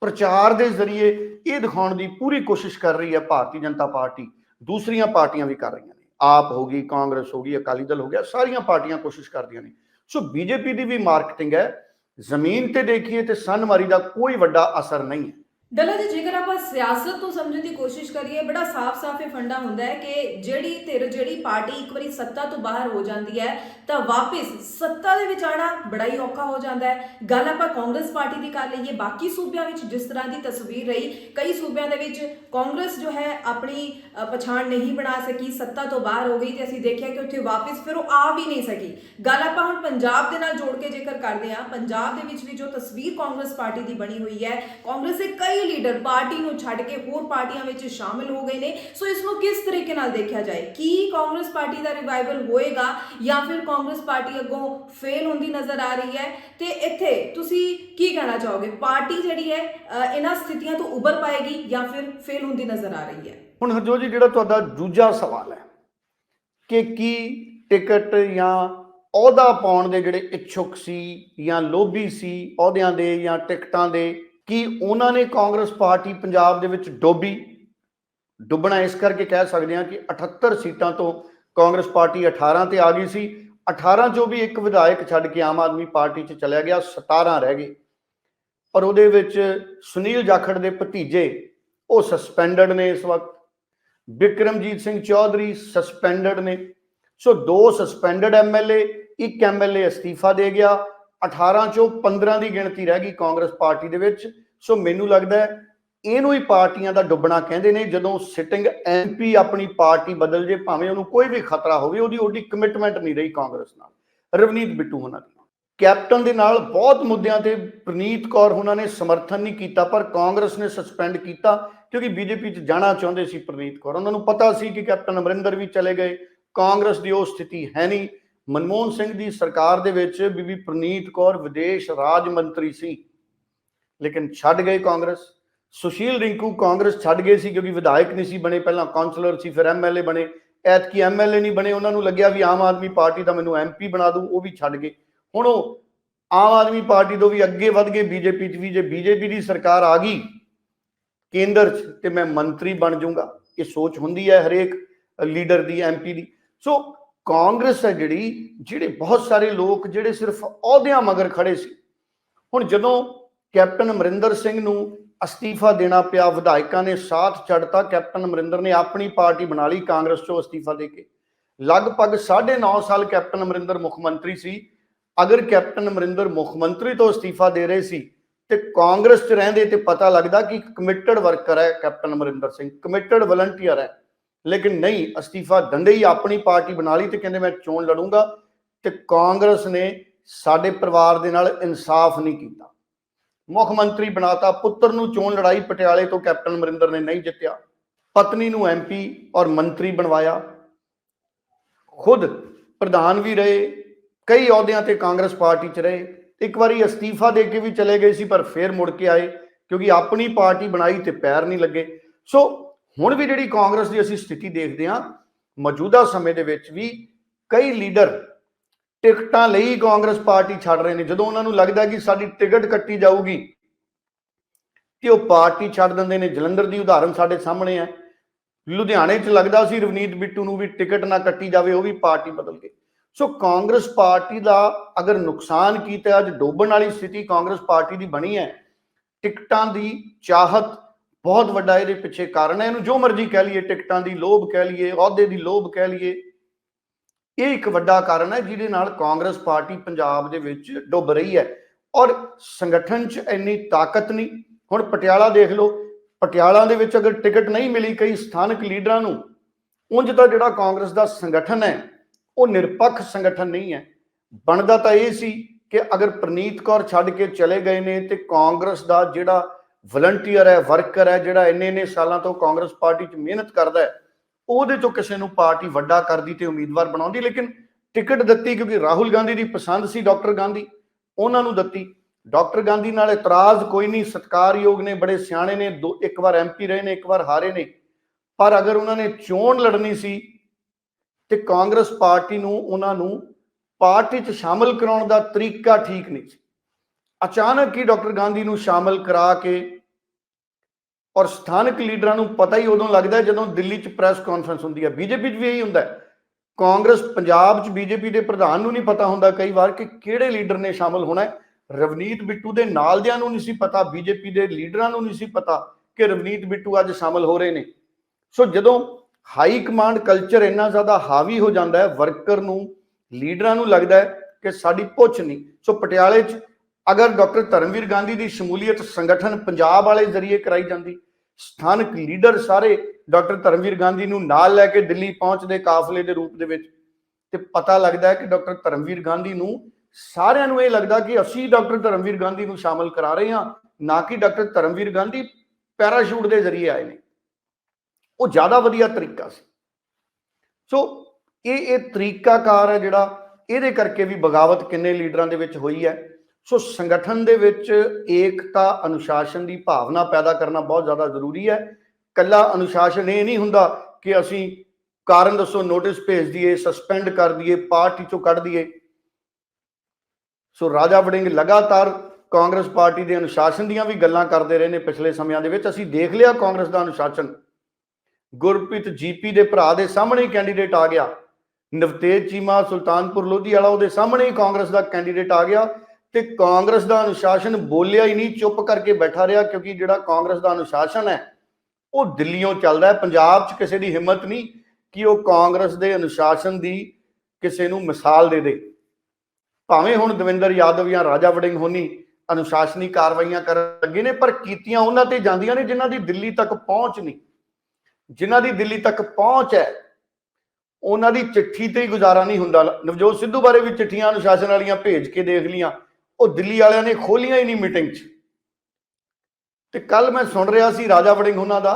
Speaker 1: ਪ੍ਰਚਾਰ ਦੇ ਜ਼ਰੀਏ ਇਹ ਦਿਖਾਉਣ ਦੀ ਪੂਰੀ ਕੋਸ਼ਿਸ਼ ਕਰ ਰਹੀ ਹੈ ਭਾਰਤੀ ਜਨਤਾ ਪਾਰਟੀ। ਦੂਸਰੀਆਂ ਪਾਰਟੀਆਂ ਵੀ ਕਰ ਰਹੀਆਂ ਨੇ। ਆਪ ਹੋ ਗਈ, ਕਾਂਗਰਸ ਹੋ ਗਈ, ਅਕਾਲੀ ਦਲ ਹੋ ਗਿਆ, ਸਾਰੀਆਂ ਪਾਰਟੀਆਂ ਕੋਸ਼ਿਸ਼ ਕਰਦੀਆਂ ਨੇ। ਸੋ ਬੀਜੇਪੀ ਦੀ ਵੀ ਮਾਰਕੀਟਿੰਗ ਹੈ। ਜ਼ਮੀਨ ਤੇ ਦੇਖੀਏ ਤੇ ਸਨਮਾਰੀ ਦਾ ਕੋਈ ਵੱਡਾ ਅਸਰ ਨਹੀਂ ਹੈ।
Speaker 2: ਡੱਲਾ ਜੀ ਜੇਕਰ ਆਪਾਂ ਸਿਆਸਤ ਨੂੰ ਸਮਝਣ ਦੀ ਕੋਸ਼ਿਸ਼ ਕਰੀਏ, ਬੜਾ ਸਾਫ਼-ਸਾਫ਼ ਇਹ ਫੰਡਾ ਹੁੰਦਾ ਹੈ ਕਿ ਜਿਹੜੀ ਧਿਰ, ਜਿਹੜੀ ਪਾਰਟੀ ਇੱਕ ਵਾਰੀ ਸੱਤਾ ਤੋਂ ਬਾਹਰ ਹੋ ਜਾਂਦੀ ਹੈ, ਤਾਂ ਵਾਪਸ ਸੱਤਾ ਦੇ ਵਿੱਚ ਆਣਾ ਬੜਾ ਹੀ ਔਖਾ ਹੋ ਜਾਂਦਾ ਹੈ। ਗੱਲ ਆਪਾਂ ਕਾਂਗਰਸ ਪਾਰਟੀ ਦੀ ਕਰ ਲਈਏ, ਬਾਕੀ ਸੂਬਿਆਂ ਵਿੱਚ ਜਿਸ ਤਰ੍ਹਾਂ ਦੀ ਤਸਵੀਰ ਰਹੀ, ਕਈ ਸੂਬਿਆਂ ਦੇ ਵਿੱਚ ਕਾਂਗਰਸ ਜੋ ਹੈ ਆਪਣੀ ਪਛਾਣ ਨਹੀਂ ਬਣਾ ਸਕੀ, ਸੱਤਾ ਤੋਂ ਬਾਹਰ ਹੋ ਗਈ ਤੇ ਅਸੀਂ ਦੇਖਿਆ ਕਿ ਉੱਥੇ ਵਾਪਸ ਫਿਰ ਉਹ ਆ ਵੀ ਨਹੀਂ ਸਕੀ। ਗੱਲ ਆਪਾਂ ਹੁਣ ਪੰਜਾਬ ਦੇ ਨਾਲ ਜੋੜ ਕੇ ਜੇਕਰ ਕਰਦੇ ਹਾਂ, ਪੰਜਾਬ ਦੇ ਵਿੱਚ ਵੀ ਜੋ ਤਸਵੀਰ ਕਾਂਗਰਸ ਪਾਰਟੀ ਦੀ ਬਣੀ ਹੋਈ ਹੈ, ਕਾਂਗਰਸ ਦੇ ਕਈ ਲੀਡਰ ਪਾਰਟੀ ਨੂੰ ਛੱਡ ਕੇ ਹੋਰ ਪਾਰਟੀਆਂ ਵਿੱਚ ਸ਼ਾਮਿਲ ਹੋ ਗਏ ਨੇ। ਸੋ ਇਸ ਨੂੰ ਕਿਸ ਤਰੀਕੇ ਨਾਲ ਦੇਖਿਆ ਜਾਏ? ਕੀ ਕਾਂਗਰਸ ਪਾਰਟੀ ਦਾ ਰਿਵਾਈਵਲ ਹੋਏਗਾ ਜਾਂ ਫਿਰ ਕਾਂਗਰਸ ਪਾਰਟੀ ਅੱਗੋਂ ਫੇਲ ਹੁੰਦੀ ਨਜ਼ਰ ਆ ਰਹੀ ਹੈ? ਤੇ ਇੱਥੇ ਤੁਸੀਂ ਕੀ ਕਹਿਣਾ ਚਾਹੋਗੇ? ਪਾਰਟੀ ਜਿਹੜੀ ਹੈ ਇਹਨਾਂ ਸਥਿਤੀਆਂ ਤੋਂ ਉੱਭਰ ਪਾਏਗੀ ਜਾਂ ਫਿਰ ਫੇਲ ਹੁੰਦੀ ਨਜ਼ਰ ਆ ਰਹੀ ਹੈ?
Speaker 1: ਹੁਣ ਹਰਜੋਤ ਜੀ, ਜਿਹੜਾ ਤੁਹਾਡਾ ਦੂਜਾ ਸਵਾਲ ਹੈ ਕਿ ਕੀ ਟਿਕਟ ਜਾਂ ਅਹੁਦਾ ਪਾਉਣ ਦੇ ਜਿਹੜੇ ਇੱਛੁਕ ਸੀ ਜਾਂ ਲੋਭੀ ਸੀ, ਅਹੁਦਿਆਂ ਦੇ ਜਾਂ ਟਿਕਟਾਂ ਦੇ ਕਿ ਉਹਨਾਂ ਨੇ ਕਾਂਗਰਸ ਪਾਰਟੀ ਪੰਜਾਬ ਦੇ ਵਿੱਚ ਡੋਬੀ। ਡੁੱਬਣਾ ਇਸ ਕਰਕੇ ਕਹਿ ਸਕਦੇ ਹਾਂ ਕਿ 78 ਸੀਟਾਂ ਤੋਂ ਕਾਂਗਰਸ ਪਾਰਟੀ 18 ਤੇ ਆ ਗਈ ਸੀ। 18 ਚੋਂ ਵੀ ਇੱਕ ਵਿਧਾਇਕ ਛੱਡ ਕੇ ਆਮ ਆਦਮੀ ਪਾਰਟੀ 'ਚ ਚਲਿਆ ਗਿਆ 17 ਰਹਿ ਗਏ। ਪਰ ਉਹਦੇ ਵਿੱਚ ਸੁਨੀਲ ਜਾਖੜ ਦੇ ਭਤੀਜੇ, ਉਹ ਸਸਪੈਂਡਡ ਨੇ ਇਸ ਵਕਤ। ਵਿਕਰਮਜੀਤ ਸਿੰਘ ਚੌਧਰੀ ਸਸਪੈਂਡਡ ਨੇ। ਸੋ ਦੋ ਸਸਪੈਂਡਡ ਐਮਐਲਏ ਇੱਕ ਐਮਐਲਏ ਅਸਤੀਫਾ ਦੇ ਗਿਆ। 18 ਚੋਂ 15 ਦੀ ਗਿਣਤੀ ਰਹਿ ਗਈ ਕਾਂਗਰਸ ਪਾਰਟੀ ਦੇ ਵਿੱਚ। ਸੋ ਮੈਨੂੰ ਲੱਗਦਾ ਹੈ ਇਹਨੂੰ ਹੀ ਪਾਰਟੀਆਂ ਦਾ ਡੁੱਬਣਾ ਕਹਿੰਦੇ ਨੇ, ਜਦੋਂ ਸਿਟਿੰਗ ਐਮਪੀ ਆਪਣੀ ਪਾਰਟੀ ਬਦਲ ਜੇ, ਭਾਵੇਂ ਉਹਨੂੰ ਕੋਈ ਵੀ ਖਤਰਾ ਹੋਵੇ, ਉਹਦੀ ਉਹਦੀ ਕਮਿਟਮੈਂਟ ਨਹੀਂ ਰਹੀ ਕਾਂਗਰਸ ਨਾਲ। ਰਵਨੀਤ ਬਿੱਟੂ ਉਹਨਾਂ ਦੀ। ਕੈਪਟਨ ਦੇ ਨਾਲ ਬਹੁਤ ਮੁੱਦਿਆਂ ਤੇ ਪ੍ਰਨੀਤ ਕੌਰ ਉਹਨਾਂ ਨੇ ਸਮਰਥਨ ਨਹੀਂ ਕੀਤਾ, ਪਰ ਕਾਂਗਰਸ ਨੇ ਸਸਪੈਂਡ ਕੀਤਾ, ਕਿਉਂਕਿ ਬੀਜੇਪੀ 'ਚ ਜਾਣਾ ਚਾਹੁੰਦੇ ਸੀ ਪ੍ਰਨੀਤ ਕੌਰ। ਉਹਨਾਂ ਨੂੰ ਪਤਾ ਸੀ ਕਿ ਕੈਪਟਨ ਅਮਰਿੰਦਰ ਵੀ ਚਲੇ ਗਏ, ਕਾਂਗਰਸ ਦੀ ਉਹ ਸਥਿਤੀ ਹੈ ਨਹੀਂ। ਮਨਮੋਹਨ ਸਿੰਘ ਦੀ ਸਰਕਾਰ ਦੇ ਵਿੱਚ ਬੀਬੀ ਪ੍ਰਨੀਤ ਕੌਰ ਵਿਦੇਸ਼ ਰਾਜ ਮੰਤਰੀ ਸੀ। ਲੇਕਿਨ ਛੱਡ ਗਏ ਕਾਂਗਰਸ। ਸੁਸ਼ੀਲ ਰਿੰਕੂ ਕਾਂਗਰਸ ਛੱਡ ਗਏ ਸੀ ਕਿਉਂਕਿ ਵਿਧਾਇਕ ਨਹੀਂ ਸੀ ਬਣੇ, ਪਹਿਲਾਂ ਕਾਉਂਸਲਰ ਸੀ, ਫਿਰ ਐਮਐਲਏ ਬਣੇ। ਐਤਕੀ ਐਮਐਲਏ ਨਹੀਂ ਬਣੇ, ਉਹਨਾਂ ਨੂੰ ਲੱਗਿਆ ਵੀ ਆਮ ਆਦਮੀ ਪਾਰਟੀ ਦਾ ਮੈਨੂੰ ਐਮਪੀ ਬਣਾ ਦੂ ਉਹ ਵੀ ਛੱਡ ਗਏ। ਹੁਣ ਉਹ ਆਮ ਆਦਮੀ ਪਾਰਟੀ ਤੋਂ ਵੀ ਅੱਗੇ ਵੱਧ ਗਏ, ਬੀਜੇਪੀ 'ਚ ਵੀ। ਜੇ ਬੀਜੇਪੀ ਦੀ ਸਰਕਾਰ ਆ ਗਈ, ਕੇਂਦਰ 'ਚ, ਤੇ ਮੈਂ ਮੰਤਰੀ ਬਣ ਜਾਊਂਗਾ। ਇਹ ਸੋਚ ਹੁੰਦੀ ਹੈ ਹਰੇਕ ਲੀਡਰ ਦੀ ਐਮਪੀ ਦੀ। ਸੋ ਕਾਂਗਰਸ ਹੈ ਜਿਹੜੀ, ਜਿਹੜੇ ਬਹੁਤ ਸਾਰੇ ਲੋਕ ਜਿਹੜੇ ਸਿਰਫ ਅਹੁਦਿਆਂ ਮਗਰ ਖੜੇ ਸੀ। ਹੁਣ ਜਦੋਂ ਕੈਪਟਨ ਅਮਰਿੰਦਰ ਸਿੰਘ ਨੂੰ ਅਸਤੀਫਾ ਦੇਣਾ ਪਿਆ। ਵਿਧਾਇਕਾਂ ਨੇ ਸਾਥ ਛੱਡਤਾ। ਕੈਪਟਨ ਅਮਰਿੰਦਰ ਨੇ ਆਪਣੀ ਪਾਰਟੀ ਬਣਾ ਲਈ। ਕਾਂਗਰਸ ਚੋਂ ਅਸਤੀਫਾ ਦੇ ਕੇ ਲਗਭਗ 9.5 ਸਾਲ ਕੈਪਟਨ ਅਮਰਿੰਦਰ ਮੁੱਖ ਮੰਤਰੀ ਸੀ। ਅਗਰ ਕੈਪਟਨ ਅਮਰਿੰਦਰ ਮੁੱਖ ਮੰਤਰੀ ਤੋਂ ਅਸਤੀਫਾ ਦੇ ਰਹੇ ਸੀ, ਤੇ ਕਾਂਗਰਸ 'ਚ ਰਹਿੰਦੇ ਤੇ ਪਤਾ ਲੱਗਦਾ ਕਿ ਕਮਿਟਡ ਵਰਕਰ ਹੈ captain Amarinder Singh. Committed volunteer ਹੈ। ਲੇਕਿਨ ਨਹੀਂ, ਅਸਤੀਫਾ ਦੰਡੇ ਹੀ ਆਪਣੀ ਪਾਰਟੀ ਬਣਾ ਲਈ ਤੇ ਕਹਿੰਦੇ, ਮੈਂ ਚੋਣ ਲੜੂੰਗਾ। ਤੇ ਕਾਂਗਰਸ ਨੇ ਸਾਡੇ ਪਰਿਵਾਰ ਦੇ ਨਾਲ ਇਨਸਾਫ ਨਹੀਂ ਕੀਤਾ। ਮੁੱਖ ਮੰਤਰੀ ਬਣਾਤਾ, ਪੁੱਤਰ ਨੂੰ ਚੋਣ ਲੜਾਈ ਪਟਿਆਲੇ ਤੋਂ ਕੈਪਟਨ ਅਮਰਿੰਦਰ ਨੇ ਨਹੀਂ ਜਿੱਤਿਆ। ਪਤਨੀ ਨੂੰ ਐਮਪੀ ਔਰ ਮੰਤਰੀ ਬਣਵਾਇਆ। ਖੁਦ ਪ੍ਰਧਾਨ ਵੀ ਰਹੇ, ਕਈ ਅਹੁਦਿਆਂ ਤੇ ਕਾਂਗਰਸ ਪਾਰਟੀ 'ਚ ਰਹੇ। ਇੱਕ ਵਾਰੀ ਅਸਤੀਫਾ ਦੇ ਕੇ ਵੀ ਚਲੇ ਗਏ ਸੀ, ਪਰ ਫੇਰ ਮੁੜ ਕੇ ਆਏ, ਕਿਉਂਕਿ ਆਪਣੀ ਪਾਰਟੀ ਬਣਾਈ ਤੇ ਪੈਰ ਨਹੀਂ ਲੱਗੇ। ਸੋ ਹੁਣ ਵੀ ਜਿਹੜੀ ਕਾਂਗਰਸ ਦੀ ਅਸੀਂ ਸਥਿਤੀ ਦੇਖਦੇ ਹਾਂ, ਮੌਜੂਦਾ ਸਮੇਂ ਦੇ ਵਿੱਚ ਵੀ ਕਈ ਲੀਡਰ ਟਿਕਟਾਂ ਲਈ ਕਾਂਗਰਸ ਪਾਰਟੀ ਛੱਡ ਰਹੇ ਨੇ। ਜਦੋਂ ਉਹਨਾਂ ਨੂੰ ਲੱਗਦਾ ਕਿ ਸਾਡੀ ਟਿਕਟ ਕੱਟੀ ਜਾਊਗੀ, ਤੇ ਉਹ ਪਾਰਟੀ ਛੱਡ ਦਿੰਦੇ ਨੇ। ਜਲੰਧਰ ਦੀ ਉਦਾਹਰਨ ਸਾਡੇ ਸਾਹਮਣੇ ਹੈ। ਲੁਧਿਆਣੇ 'ਚ ਲੱਗਦਾ ਸੀ ਰਵਨੀਤ ਬਿੱਟੂ ਨੂੰ ਵੀ ਟਿਕਟ ਨਾ ਕੱਟੀ ਜਾਵੇ, ਉਹ ਵੀ ਪਾਰਟੀ ਬਦਲ ਗਏ। ਸੋ ਕਾਂਗਰਸ ਪਾਰਟੀ ਦਾ ਅਗਰ ਨੁਕਸਾਨ ਕੀਤਾ, ਅੱਜ ਡੋਬਣ ਵਾਲੀ ਸਥਿਤੀ ਕਾਂਗਰਸ ਪਾਰਟੀ ਦੀ ਬਣੀ ਹੈ, ਟਿਕਟਾਂ ਦੀ ਚਾਹਤ ਬਹੁਤ ਵੱਡਾ ਇਹਦੇ ਪਿੱਛੇ ਕਾਰਨ ਹੈ। ਇਹਨੂੰ ਜੋ ਮਰਜ਼ੀ ਕਹਿ ਲਈਏ, ਟਿਕਟਾਂ ਦੀ ਲੋਭ ਕਹਿ ਲਈਏ, ਅਹੁਦੇ ਦੀ ਲੋਭ ਕਹਿ ਲਈਏ ਇਹ ਇੱਕ ਵੱਡਾ ਕਾਰਨ ਹੈ ਜਿਹਦੇ ਨਾਲ ਕਾਂਗਰਸ ਪਾਰਟੀ ਪੰਜਾਬ ਦੇ ਵਿੱਚ ਡੁੱਬ ਰਹੀ ਹੈ ਔਰ ਸੰਗਠਨ 'ਚ ਇੰਨੀ ਤਾਕਤ ਨਹੀਂ। ਹੁਣ ਪਟਿਆਲਾ ਦੇਖ ਲਓ, ਪਟਿਆਲਾ ਦੇ ਵਿੱਚ ਅਗਰ ਟਿਕਟ ਨਹੀਂ ਮਿਲੀ ਕਈ ਸਥਾਨਕ ਲੀਡਰਾਂ ਨੂੰ, ਉਂਝ ਤਾਂ ਜਿਹੜਾ ਕਾਂਗਰਸ ਦਾ ਸੰਗਠਨ ਹੈ, ਉਹ ਨਿਰਪੱਖ ਸੰਗਠਨ ਨਹੀਂ ਹੈ। ਬਣਦਾ ਤਾਂ ਇਹ ਸੀ ਕਿ ਅਗਰ ਪ੍ਰਨੀਤ ਕੌਰ ਛੱਡ ਕੇ ਚਲੇ ਗਏ ਨੇ ਤੇ ਕਾਂਗਰਸ ਦਾ ਜਿਹੜਾ ਵਲੰਟੀਅਰ ਹੈ, ਵਰਕਰ ਹੈ, ਜਿਹੜਾ ਇੰਨੇ ਇੰਨੇ ਸਾਲਾਂ ਤੋਂ ਕਾਂਗਰਸ ਪਾਰਟੀ 'ਚ ਮਿਹਨਤ ਕਰਦਾ ਹੈ ਉਹਦੇ ਤੋਂ ਕਿਸੇ ਨੂੰ ਪਾਰਟੀ ਵੱਡਾ ਕਰਦੀ ਤੇ ਉਮੀਦਵਾਰ ਬਣਾਉਂਦੀ, ਲੇਕਿਨ ਟਿਕਟ ਦਿੱਤੀ ਕਿਉਂਕਿ ਰਾਹੁਲ ਗਾਂਧੀ ਦੀ ਪਸੰਦ ਸੀ ਡਾਕਟਰ ਗਾਂਧੀ, ਉਹਨਾਂ ਨੂੰ ਦਿੱਤੀ। ਡਾਕਟਰ ਗਾਂਧੀ ਨਾਲ ਇਤਰਾਜ਼ ਕੋਈ ਨਹੀਂ, ਸਤਕਾਰਯੋਗ ਨੇ, ਬੜੇ ਸਿਆਣੇ ਨੇ, ਦੋ, ਇੱਕ ਵਾਰ ਐਮਪੀ ਰਹੇ ਨੇ, ਇੱਕ ਵਾਰ ਹਾਰੇ ਨੇ। ਪਰ ਅਗਰ ਉਹਨਾਂ ਨੇ ਚੋਣ ਲੜਨੀ ਸੀ ਤੇ ਕਾਂਗਰਸ ਪਾਰਟੀ ਨੂੰ ਉਹਨਾਂ ਨੂੰ ਪਾਰਟੀ 'ਚ ਸ਼ਾਮਲ ਕਰਾਉਣ ਦਾ ਤਰੀਕਾ ਠੀਕ ਨਹੀਂ ਸੀ। ਅਚਾਨਕ ਹੀ ਡਾਕਟਰ ਗਾਂਧੀ ਨੂੰ ਸ਼ਾਮਲ ਕਰਾ ਕੇ ਔਰ ਸਥਾਨਕ ਲੀਡਰਾਂ ਨੂੰ ਪਤਾ ਹੀ ਉਦੋਂ ਲੱਗਦਾ ਜਦੋਂ ਦਿੱਲੀ 'ਚ ਪ੍ਰੈਸ ਕਾਨਫਰੰਸ ਹੁੰਦੀ ਹੈ। ਬੀਜੇਪੀ 'ਚ ਵੀ ਇਹੀ ਹੁੰਦਾ ਕਾਂਗਰਸ ਪੰਜਾਬ 'ਚ ਬੀਜੇਪੀ ਦੇ ਪ੍ਰਧਾਨ ਨੂੰ ਨਹੀਂ ਪਤਾ ਹੁੰਦਾ ਕਈ ਵਾਰ ਕਿ ਕਿਹੜੇ ਲੀਡਰ ਨੇ ਸ਼ਾਮਲ ਹੋਣਾ ਹੈ। ਰਵਨੀਤ ਬਿੱਟੂ ਦੇ ਨਾਲਦਿਆਂ ਨੂੰ ਨਹੀਂ ਸੀ ਪਤਾ, ਬੀਜੇਪੀ ਦੇ ਲੀਡਰਾਂ ਨੂੰ ਨਹੀਂ ਸੀ ਪਤਾ ਕਿ ਰਵਨੀਤ ਬਿੱਟੂ ਅੱਜ ਸ਼ਾਮਲ ਹੋ ਰਹੇ ਨੇ। ਸੋ ਜਦੋਂ ਹਾਈ ਕਮਾਂਡ ਕਲਚਰ ਇੰਨਾ ਜ਼ਿਆਦਾ ਹਾਵੀ ਹੋ ਜਾਂਦਾ ਹੈ, ਵਰਕਰ ਨੂੰ, ਲੀਡਰਾਂ ਨੂੰ ਲੱਗਦਾ ਹੈ ਕਿ ਸਾਡੀ ਪੁੱਛ ਨਹੀਂ। ਸੋ ਪਟਿਆਲੇ 'ਚ ਅਗਰ ਡਾਕਟਰ ਧਰਮਵੀਰ ਗਾਂਧੀ ਦੀ ਸ਼ਮੂਲੀਅਤ ਸੰਗਠਨ ਪੰਜਾਬ ਵਾਲੇ ਜ਼ਰੀਏ ਕਰਾਈ ਜਾਂਦੀ ਸਥਾਨਕ ਲੀਡਰ ਸਾਰੇ ਡਾਕਟਰ ਧਰਮਵੀਰ ਗਾਂਧੀ ਨੂੰ ਨਾਲ ਲੈ ਕੇ ਦਿੱਲੀ ਪਹੁੰਚਦੇ ਕਾਫਲੇ ਦੇ ਰੂਪ ਦੇ ਵਿੱਚ। ਤੇ ਪਤਾ ਲੱਗਦਾ ਹੈ ਕਿ ਡਾਕਟਰ ਧਰਮਵੀਰ ਗਾਂਧੀ ਨੂੰ ਸਾਰਿਆਂ ਨੂੰ ਇਹ ਲੱਗਦਾ ਕਿ ਅਸੀਂ ਡਾਕਟਰ ਧਰਮਵੀਰ ਗਾਂਧੀ ਨੂੰ ਸ਼ਾਮਲ ਕਰਾ ਰਹੇ ਹਾਂ, ਨਾ ਕਿ ਡਾਕਟਰ ਧਰਮਵੀਰ ਗਾਂਧੀ ਪੈਰਾਸ਼ੂਟ ਦੇ ਜ਼ਰੀਏ ਆਏ ਨੇ। ਉਹ ਜ਼ਿਆਦਾ ਵਧੀਆ ਤਰੀਕਾ ਸੀ। ਸੋ ਇਹ ਇਹ ਤਰੀਕਾਕਾਰ ਹੈ ਜਿਹੜਾ, ਇਹਦੇ ਕਰਕੇ ਵੀ ਬਗਾਵਤ ਕਿੰਨੇ ਲੀਡਰਾਂ ਦੇ ਵਿੱਚ ਹੋਈ ਹੈ। ਸੋ ਸੰਗਠਨ ਦੇ ਵਿੱਚ ਏਕਤਾ ਅਨੁਸ਼ਾਸਨ ਦੀ ਭਾਵਨਾ ਪੈਦਾ ਕਰਨਾ ਬਹੁਤ ਜ਼ਿਆਦਾ ਜ਼ਰੂਰੀ ਹੈ। ਕੱਲਾ ਅਨੁਸ਼ਾਸਨ ਇਹ ਨਹੀਂ ਹੁੰਦਾ ਕਿ ਅਸੀਂ ਕਾਰਨ ਦੱਸੋ, ਨੋਟਿਸ ਭੇਜ ਦਈਏ, ਸਸਪੈਂਡ ਕਰ ਦਈਏ, ਪਾਰਟੀ ਚੋਂ ਕੱਢ ਦਈਏ। ਸੋ ਰਾਜਾ ਵੜਿੰਗ ਲਗਾਤਾਰ ਕਾਂਗਰਸ ਪਾਰਟੀ ਦੇ ਅਨੁਸ਼ਾਸਨ ਦੀਆਂ ਵੀ ਗੱਲਾਂ ਕਰਦੇ ਰਹੇ ਨੇ ਪਿਛਲੇ ਸਮਿਆਂ ਦੇ ਵਿੱਚ। ਅਸੀਂ ਦੇਖ ਲਿਆ ਕਾਂਗਰਸ ਦਾ ਅਨੁਸ਼ਾਸਨ। ਗੁਰਪ੍ਰੀਤ ਜੀਪੀ ਦੇ ਭਰਾ ਦੇ ਸਾਹਮਣੇ ਕੈਂਡੀਡੇਟ ਆ ਗਿਆ। ਨਵਤੇਜ ਚੀਮਾ ਸੁਲਤਾਨਪੁਰ ਲੋਧੀ ਵਾਲਾ ਉਹਦੇ ਸਾਹਮਣੇ ਹੀ ਕਾਂਗਰਸ ਦਾ ਕੈਂਡੀਡੇਟ ਆ ਗਿਆ। ਤੇ ਕਾਂਗਰਸ ਦਾ ਅਨੁਸ਼ਾਸਨ ਬੋਲਿਆ ਹੀ ਨਹੀਂ, ਚੁੱਪ ਕਰਕੇ ਬੈਠਾ ਰਿਹਾ ਕਿਉਂਕਿ ਜਿਹੜਾ ਕਾਂਗਰਸ ਦਾ ਅਨੁਸ਼ਾਸਨ ਹੈ, ਉਹ ਦਿੱਲੀੋਂ ਚੱਲਦਾ ਹੈ। ਪੰਜਾਬ 'ਚ ਕਿਸੇ ਦੀ ਹਿੰਮਤ ਨਹੀਂ ਕਿ ਉਹ ਕਾਂਗਰਸ ਦੇ ਅਨੁਸ਼ਾਸਨ ਦੀ ਕਿਸੇ ਨੂੰ ਮਿਸਾਲ ਦੇ ਦੇ। ਭਾਵੇਂ ਹੁਣ ਦਵਿੰਦਰ ਯਾਦਵ ਜਾਂ ਰਾਜਾ ਵੜਿੰਗ ਹੋਣੀ ਅਨੁਸ਼ਾਸਨੀ ਕਾਰਵਾਈਆਂ ਕਰਨ ਲੱਗੇ ਨੇ, ਪਰ ਕੀਤੀਆਂ ਉਹਨਾਂ ਤੇ ਜਾਂਦੀਆਂ ਨੇ ਜਿਨ੍ਹਾਂ ਦੀ ਦਿੱਲੀ ਤੱਕ ਪਹੁੰਚ ਨਹੀਂ। ਜਿਨ੍ਹਾਂ ਦੀ ਦਿੱਲੀ ਤੱਕ ਪਹੁੰਚ ਹੈ, ਉਹਨਾਂ ਦੀ ਚਿੱਠੀ ਤੇ ਹੀ ਗੁਜ਼ਾਰਾ ਨਹੀਂ ਹੁੰਦਾ। ਨਵਜੋਤ ਸਿੱਧੂ ਬਾਰੇ ਵੀ ਚਿੱਠੀਆਂ ਅਨੁਸ਼ਾਸਨ ਵਾਲੀਆਂ ਭੇਜ ਕੇ ਦੇਖ ਲੀਆਂ ਉਹ ਦਿੱਲੀ ਵਾਲਿਆਂ ਨੇ ਖੋਲੀਆਂ ਹੀ ਨਹੀਂ ਮੀਟਿੰਗ 'ਚ। ਤੇ ਕੱਲ ਮੈਂ ਸੁਣ ਰਿਹਾ ਸੀ ਰਾਜਾ ਵੜਿੰਗ ਉਹਨਾਂ ਦਾ,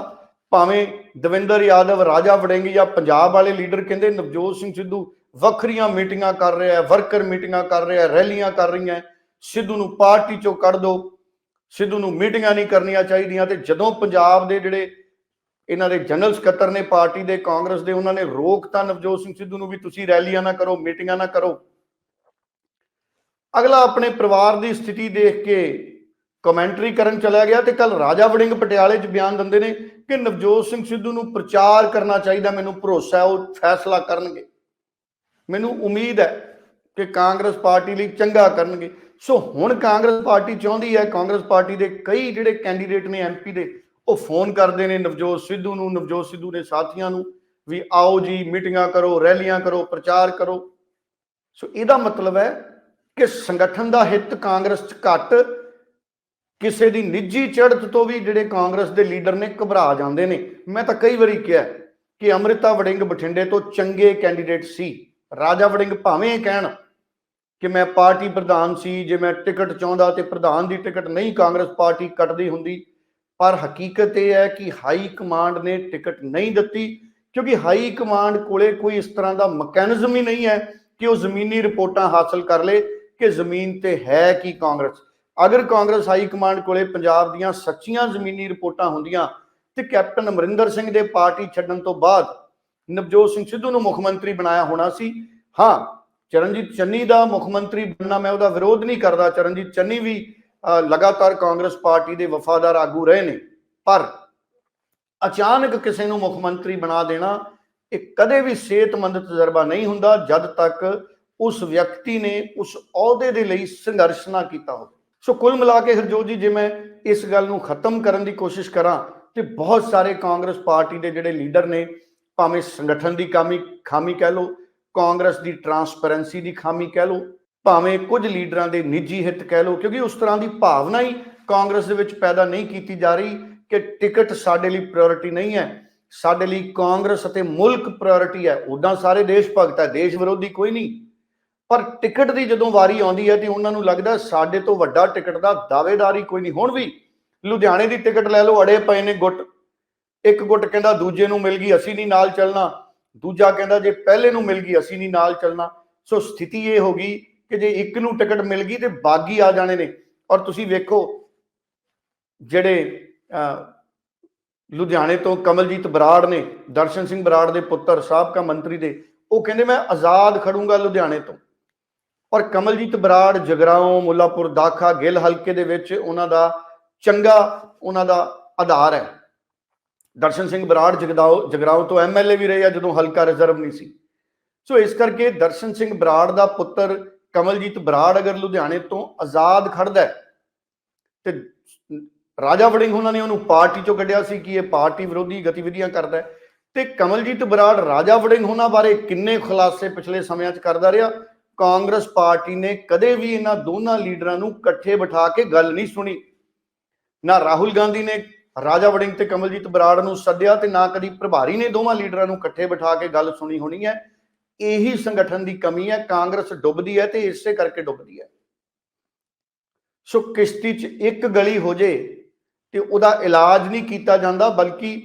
Speaker 1: ਭਾਵੇਂ ਦਵਿੰਦਰ ਯਾਦਵ ਰਾਜਾ ਵੜਿੰਗ ਜਾਂ ਪੰਜਾਬ ਵਾਲੇ ਲੀਡਰ ਕਹਿੰਦੇ ਨਵਜੋਤ ਸਿੰਘ ਸਿੱਧੂ ਵੱਖਰੀਆਂ ਮੀਟਿੰਗਾਂ ਕਰ ਰਿਹਾ ਹੈ, ਵਰਕਰ ਮੀਟਿੰਗਾਂ ਕਰ ਰਿਹਾ ਹੈ, ਰੈਲੀਆਂ ਕਰ ਰਹੀਆਂ ਸਿੱਧੂ ਨੂੰ ਪਾਰਟੀ ਚੋਂ ਕੱਢ ਦਿਓ ਸਿੱਧੂ ਨੂੰ ਮੀਟਿੰਗਾਂ ਨਹੀਂ ਕਰਨੀਆਂ ਚਾਹੀਦੀਆਂ ਤੇ ਜਦੋਂ ਪੰਜਾਬ ਦੇ ਜਿਹੜੇ ਇਹਨਾਂ ਦੇ ਜਨਰਲ ਸਕੱਤਰ ਨੇ ਪਾਰਟੀ ਦੇ ਕਾਂਗਰਸ ਦੇ, ਉਹਨਾਂ ਨੇ ਰੋਕ ਤਾਂ ਨਵਜੋਤ ਸਿੰਘ ਸਿੱਧੂ ਨੂੰ ਵੀ ਤੁਸੀਂ ਰੈਲੀਆਂ ਨਾ ਕਰੋ, ਮੀਟਿੰਗਾਂ ਨਾ ਕਰੋ। ਅਗਲਾ ਆਪਣੇ ਪਰਿਵਾਰ ਦੀ ਸਥਿਤੀ ਦੇਖ ਕੇ ਕਮੈਂਟਰੀ ਕਰਨ ਚਲਾ ਗਿਆ ਤੇ ਕੱਲ ਰਾਜਾ ਵੜਿੰਗ ਪਟਿਆਲੇ 'ਚ ਬਿਆਨ ਦਿੰਦੇ ਨੇ ਕਿ ਨਵਜੋਤ ਸਿੰਘ ਸਿੱਧੂ ਨੂੰ ਪ੍ਰਚਾਰ ਕਰਨਾ ਚਾਹੀਦਾ, ਮੈਨੂੰ ਭਰੋਸਾ ਹੈ, ਉਹ ਫੈਸਲਾ ਕਰਨਗੇ। ਮੈਨੂੰ ਉਮੀਦ ਹੈ ਕਿ ਕਾਂਗਰਸ ਪਾਰਟੀ ਲਈ ਚੰਗਾ ਕਰਨਗੇ। ਸੋ ਹੁਣ ਕਾਂਗਰਸ ਪਾਰਟੀ ਚਾਹੁੰਦੀ ਹੈ, ਕਾਂਗਰਸ ਪਾਰਟੀ ਦੇ ਕਈ ਜਿਹੜੇ ਕੈਂਡੀਡੇਟ ਨੇ ਐਮਪੀ ਦੇ, ਉਹ ਫੋਨ ਕਰਦੇ ਨੇ ਨਵਜੋਤ ਸਿੱਧੂ ਨੂੰ, ਨਵਜੋਤ ਸਿੱਧੂ ਦੇ ਸਾਥੀਆਂ ਨੂੰ ਵੀ ਆਓ ਜੀ, ਮੀਟਿੰਗਾਂ ਕਰੋ, ਰੈਲੀਆਂ ਕਰੋ, ਪ੍ਰਚਾਰ ਕਰੋ। ਸੋ ਇਹਦਾ ਮਤਲਬ ਹੈ ਕਿ ਸੰਗਠਨ ਦਾ ਹਿੱਤ ਕਾਂਗਰਸ 'ਚ ਘੱਟ, ਕਿਸੇ ਦੀ ਨਿੱਜੀ ਚੜ੍ਹਤ ਤੋਂ ਵੀ ਜਿਹੜੇ ਕਾਂਗਰਸ ਦੇ ਲੀਡਰ ਨੇ ਘਬਰਾ ਜਾਂਦੇ ਨੇ। ਮੈਂ ਤਾਂ ਕਈ ਵਾਰੀ ਕਿਹਾ ਕਿ ਅੰਮ੍ਰਿਤਾ ਵੜਿੰਗ ਬਠਿੰਡੇ ਤੋਂ ਚੰਗੇ ਕੈਂਡੀਡੇਟ ਸੀ। ਰਾਜਾ ਵੜਿੰਗ ਭਾਵੇਂ ਕਹਿਣ ਕਿ ਮੈਂ ਪਾਰਟੀ ਪ੍ਰਧਾਨ ਸੀ, ਜੇ ਮੈਂ ਟਿਕਟ ਚਾਹੁੰਦਾ ਤੇ ਪ੍ਰਧਾਨ ਦੀ ਟਿਕਟ ਨਹੀਂ ਕਾਂਗਰਸ ਪਾਰਟੀ ਕੱਟਦੀ ਹੁੰਦੀ। ਪਰ ਹਕੀਕਤ ਇਹ ਹੈ ਕਿ ਹਾਈ ਕਮਾਂਡ ਨੇ ਟਿਕਟ ਨਹੀਂ ਦਿੱਤੀ, ਕਿਉਂਕਿ ਹਾਈ ਕਮਾਂਡ ਕੋਲੇ ਕੋਈ ਇਸ ਤਰ੍ਹਾਂ ਦਾ ਮੈਕੈਨਿਜ਼ਮ ਹੀ ਨਹੀਂ ਹੈ ਕਿ ਉਹ ਜ਼ਮੀਨੀ ਰਿਪੋਰਟਾਂ ਹਾਸਲ ਕਰ ਲੇ। ਕਿ ਜ਼ਮੀਨ ਤੇ ਹੈ ਕੀ ਕਾਂਗਰਸ? ਅਗਰ ਕਾਂਗਰਸ ਹਾਈ ਕਮਾਂਡ ਕੋਲੇ ਪੰਜਾਬ ਦੀਆਂ ਸੱਚੀਆਂ ਜ਼ਮੀਨੀ ਰਿਪੋਰਟਾਂ ਹੁੰਦੀਆਂ ਤੇ ਕੈਪਟਨ ਅਮਰਿੰਦਰ ਸਿੰਘ ਦੇ ਪਾਰਟੀ ਛੱਡਣ ਤੋਂ ਬਾਅਦ ਨਵਜੋਤ ਸਿੰਘ ਸਿੱਧੂ ਨੂੰ ਮੁੱਖ ਮੰਤਰੀ ਬਣਾਇਆ ਹੋਣਾ ਸੀ ਹਾਂ ਚਰਨਜੀਤ ਚੰਨੀ ਦਾ ਮੁੱਖ ਮੰਤਰੀ ਬਣਨਾ ਮੈਂ ਉਹਦਾ ਵਿਰੋਧ ਨਹੀਂ ਕਰਦਾ ਚਰਨਜੀਤ ਚੰਨੀ ਵੀ ਅ, ਲਗਾਤਾਰ ਕਾਂਗਰਸ ਪਾਰਟੀ ਦੇ ਵਫਾਦਾਰ ਆਗੂ ਰਹੇ ਨੇ ਪਰ ਅਚਾਨਕ ਕਿਸੇ ਨੂੰ ਮੁੱਖ ਮੰਤਰੀ ਬਣਾ ਦੇਣਾ ਇਹ ਕਦੇ ਵੀ ਸਿਹਤਮੰਦ ਤਜਰਬਾ ਨਹੀਂ ਹੁੰਦਾ ਜਦ ਤੱਕ ਉਸ ਵਿਅਕਤੀ ਨੇ ਉਸ ਅਹੁਦੇ ਦੇ ਲਈ ਸੰਘਰਸ਼ ਨਾ ਕੀਤਾ ਹੋਵੇ। ਸੋ ਕੁੱਲ ਮਿਲਾ ਕੇ ਹਰਜੋਤ ਜੀ, ਜੇ ਮੈਂ ਇਸ ਗੱਲ ਨੂੰ ਖਤਮ ਕਰਨ ਦੀ ਕੋਸ਼ਿਸ਼ ਕਰਾਂ ਤੇ ਬਹੁਤ ਸਾਰੇ ਕਾਂਗਰਸ ਪਾਰਟੀ ਦੇ ਜਿਹੜੇ ਲੀਡਰ ਨੇ, ਭਾਵੇਂ ਸੰਗਠਨ ਦੀ ਕਾਮੀ, ਖਾਮੀ ਕਹਿ ਲਓ, ਕਾਂਗਰਸ ਦੀ ਟਰਾਂਸਪੈਰੈਂਸੀ ਦੀ ਖਾਮੀ ਕਹਿ ਲਓ, ਭਾਵੇਂ ਕੁਝ ਲੀਡਰਾਂ ਦੇ ਨਿੱਜੀ ਹਿੱਤ ਕਹਿ ਲਓ, ਕਿਉਂਕਿ ਉਸ ਤਰ੍ਹਾਂ ਦੀ ਭਾਵਨਾ ਹੀ ਕਾਂਗਰਸ ਦੇ ਵਿੱਚ ਪੈਦਾ ਨਹੀਂ ਕੀਤੀ ਜਾ ਰਹੀ ਕਿ ਟਿਕਟ ਸਾਡੇ ਲਈ ਪ੍ਰਾਇੋਰਟੀ ਨਹੀਂ ਹੈ। ਸਾਡੇ ਲਈ ਕਾਂਗਰਸ ਅਤੇ ਮੁਲਕ ਪ੍ਰਾਇੋਰਟੀ ਹੈ। ਉਦਾਂ ਸਾਰੇ ਦੇਸ਼ ਭਗਤ ਹੈ। ਦੇਸ਼ ਵਿਰੋਧੀ ਕੋਈ ਨਹੀਂ। ਪਰ ਟਿਕਟ ਦੀ ਜਦੋਂ ਵਾਰੀ ਆਉਂਦੀ ਹੈ ਤੇ ਉਹਨਾਂ ਨੂੰ ਲੱਗਦਾ ਸਾਡੇ ਤੋਂ ਵੱਡਾ ਟਿਕਟ ਦਾ ਦਾਅਵੇਦਾਰੀ ਕੋਈ ਨਹੀਂ। ਹੁਣ ਵੀ ਲੁਧਿਆਣੇ ਦੀ ਟਿਕਟ ਲੈ ਲਓ ਅੜੇ ਪਏ ਨੇ ਗੁੱਟ। ਇੱਕ ਗੁੱਟ ਕਹਿੰਦਾ ਦੂਜੇ ਨੂੰ ਮਿਲ ਗਈ ਅਸੀਂ ਨਹੀਂ ਨਾਲ ਚੱਲਣਾ। ਦੂਜਾ ਕਹਿੰਦਾ ਜੇ ਪਹਿਲੇ ਨੂੰ ਮਿਲ ਗਈ ਅਸੀਂ ਨਹੀਂ ਨਾਲ ਚੱਲਣਾ। ਸੋ ਸਥਿਤੀ ਇਹ ਹੋ ਗਈ ਕਿ ਜੇ ਇੱਕ ਨੂੰ ਟਿਕਟ ਮਿਲ ਗਈ ਤੇ ਬਾਗੀ ਆ ਜਾਣੇ ਨੇ। ਔਰ ਤੁਸੀਂ ਵੇਖੋ ਜਿਹੜੇ ਅਹ, ਲੁਧਿਆਣੇ ਤੋਂ ਕਮਲਜੀਤ ਬਰਾੜ ਨੇ ਦਰਸ਼ਨ ਸਿੰਘ ਬਰਾੜ ਦੇ ਪੁੱਤਰ ਸਾਬਕਾ ਮੰਤਰੀ ਦੇ ਉਹ ਕਹਿੰਦੇ ਮੈਂ ਆਜ਼ਾਦ ਖੜੂੰਗਾ ਲੁਧਿਆਣੇ ਤੋਂ। ਔਰ ਕਮਲਜੀਤ ਬਰਾੜ, ਜਗਰਾਉਂ, ਮੁੱਲਾਪੁਰ, ਦਾਖਾ, ਗਿੱਲ ਹਲਕੇ ਦੇ ਵਿੱਚ ਉਹਨਾਂ ਦਾ ਚੰਗਾ, ਉਹਨਾਂ ਦਾ ਆਧਾਰ ਹੈ। ਦਰਸ਼ਨ ਸਿੰਘ ਬਰਾੜ ਜਗਦਾਓ ਜਗਰਾਉਂ ਤੋਂ ਐਮਐਲਏ ਵੀ ਰਹੇ ਆ ਜਦੋਂ ਹਲਕਾ ਰਿਜ਼ਰਵ ਨਹੀਂ ਸੀ। ਸੋ ਇਸ ਕਰਕੇ ਦਰਸ਼ਨ ਸਿੰਘ ਬਰਾੜ ਦਾ ਪੁੱਤਰ ਕਮਲਜੀਤ ਬਰਾੜ ਅਗਰ ਲੁਧਿਆਣੇ ਤੋਂ ਆਜ਼ਾਦ ਖੜਦਾ ਤੇ ਰਾਜਾ ਵੜਿੰਗ ਉਹਨਾਂ ਨੇ ਉਹਨੂੰ ਪਾਰਟੀ ਚੋਂ ਕੱਢਿਆ ਸੀ ਕਿ ਇਹ ਪਾਰਟੀ ਵਿਰੋਧੀ ਗਤੀਵਿਧੀਆਂ ਕਰਦਾ ਹੈ। ਤੇ ਕਮਲਜੀਤ ਬਰਾੜ ਰਾਜਾ ਵੜਿੰਗ ਉਹਨਾਂ ਬਾਰੇ ਕਿੰਨੇ ਖੁਲਾਸੇ ਪਿਛਲੇ ਸਮਿਆਂ 'ਚ ਕਰਦਾ ਰਿਹਾ ਕਾਂਗਰਸ ਪਾਰਟੀ ਨੇ ਕਦੇ ਵੀ ਇਹਨਾਂ ਦੋਨਾਂ ਲੀਡਰਾਂ ਨੂੰ ਇਕੱਠੇ ਬਿਠਾ ਕੇ ਗੱਲ ਨਹੀਂ ਸੁਣੀ। ਨਾ ਰਾਹੁਲ ਗਾਂਧੀ ਨੇ, ਰਾਜਾ ਵੜਿੰਗ ਤੇ ਕਮਲਜੀਤ ਬਰਾੜ ਨੂੰ ਸੱਦਿਆ ਤੇ ਨਾ ਕਦੀ ਪ੍ਰਭਾਰੀ ਨੇ ਦੋਵਾਂ ਲੀਡਰਾਂ ਨੂੰ ਇਕੱਠੇ ਬਿਠਾ ਕੇ ਗੱਲ ਸੁਣੀ ਹੋਣੀ ਹੈ। ਇਹੀ ਸੰਗਠਨ ਦੀ ਕਮੀ ਹੈ, ਕਾਂਗਰਸ ਡੁੱਬਦੀ ਹੈ ਤੇ ਇਸੇ ਕਰਕੇ ਡੁੱਬਦੀ ਹੈ। ਸੋ ਕਿਸ਼ਤੀ 'ਚ ਇੱਕ ਗਲੀ ਹੋ ਜੇ ਤੇ ਉਹਦਾ ਇਲਾਜ ਨਹੀਂ ਕੀਤਾ ਜਾਂਦਾ, ਬਲਕਿ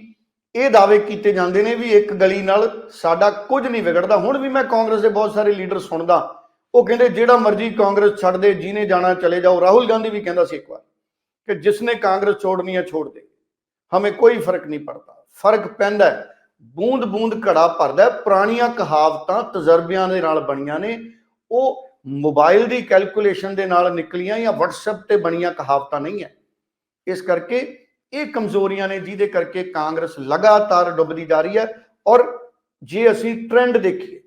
Speaker 1: ਇਹ ਦਾਅਵੇ ਕੀਤੇ ਜਾਂਦੇ ਨੇ ਵੀ ਇੱਕ ਗਲੀ ਨਾਲ ਸਾਡਾ ਕੁਝ ਨਹੀਂ ਵਿਗੜਦਾ। ਹੁਣ ਵੀ ਮੈਂ ਕਾਂਗਰਸ ਦੇ ਬਹੁਤ ਸਾਰੇ ਲੀਡਰ ਸੁਣਦਾ। ਉਹ ਕਹਿੰਦੇ ਜਿਹੜਾ ਮਰਜ਼ੀ ਕਾਂਗਰਸ ਛੱਡ ਦੇ, ਜਿਹਨੇ ਜਾਣਾ ਚਲੇ ਜਾਓ। ਰਾਹੁਲ ਗਾਂਧੀ ਵੀ ਕਹਿੰਦਾ ਸੀ ਇੱਕ ਵਾਰ ਕਿ ਜਿਸਨੇ ਕਾਂਗਰਸ ਛੋੜਨੀ ਹੈ ਛੋੜ ਦੇ। ਹਮੇ ਕੋਈ ਫ਼ਰਕ ਨਹੀਂ ਪੜਦਾ। ਫ਼ਰਕ ਪੈਂਦਾ ਬੂੰਦ ਬੂੰਦ ਘੜਾ ਭਰਦਾ ਪੁਰਾਣੀਆਂ ਕਹਾਵਤਾਂ ਤਜਰਬਿਆਂ ਦੇ ਨਾਲ ਬਣੀਆਂ ਨੇ। ਉਹ ਮੋਬਾਈਲ ਦੀ ਕੈਲਕੂਲੇਸ਼ਨ ਦੇ ਨਾਲ ਨਿਕਲੀਆਂ ਜਾਂ WhatsApp ਤੇ ਬਣੀਆਂ ਕਹਾਵਤਾਂ ਨਹੀਂ ਹੈ। ਇਸ ਕਰਕੇ ਇਹ ਕਮਜ਼ੋਰੀਆਂ ਨੇ ਜਿਹਦੇ ਕਰਕੇ ਕਾਂਗਰਸ ਲਗਾਤਾਰ ਡੁੱਬਦੀ ਜਾ ਰਹੀ ਹੈ ਔਰ ਜੇ ਅਸੀਂ ਟ੍ਰੈਂਡ ਦੇਖੀਏ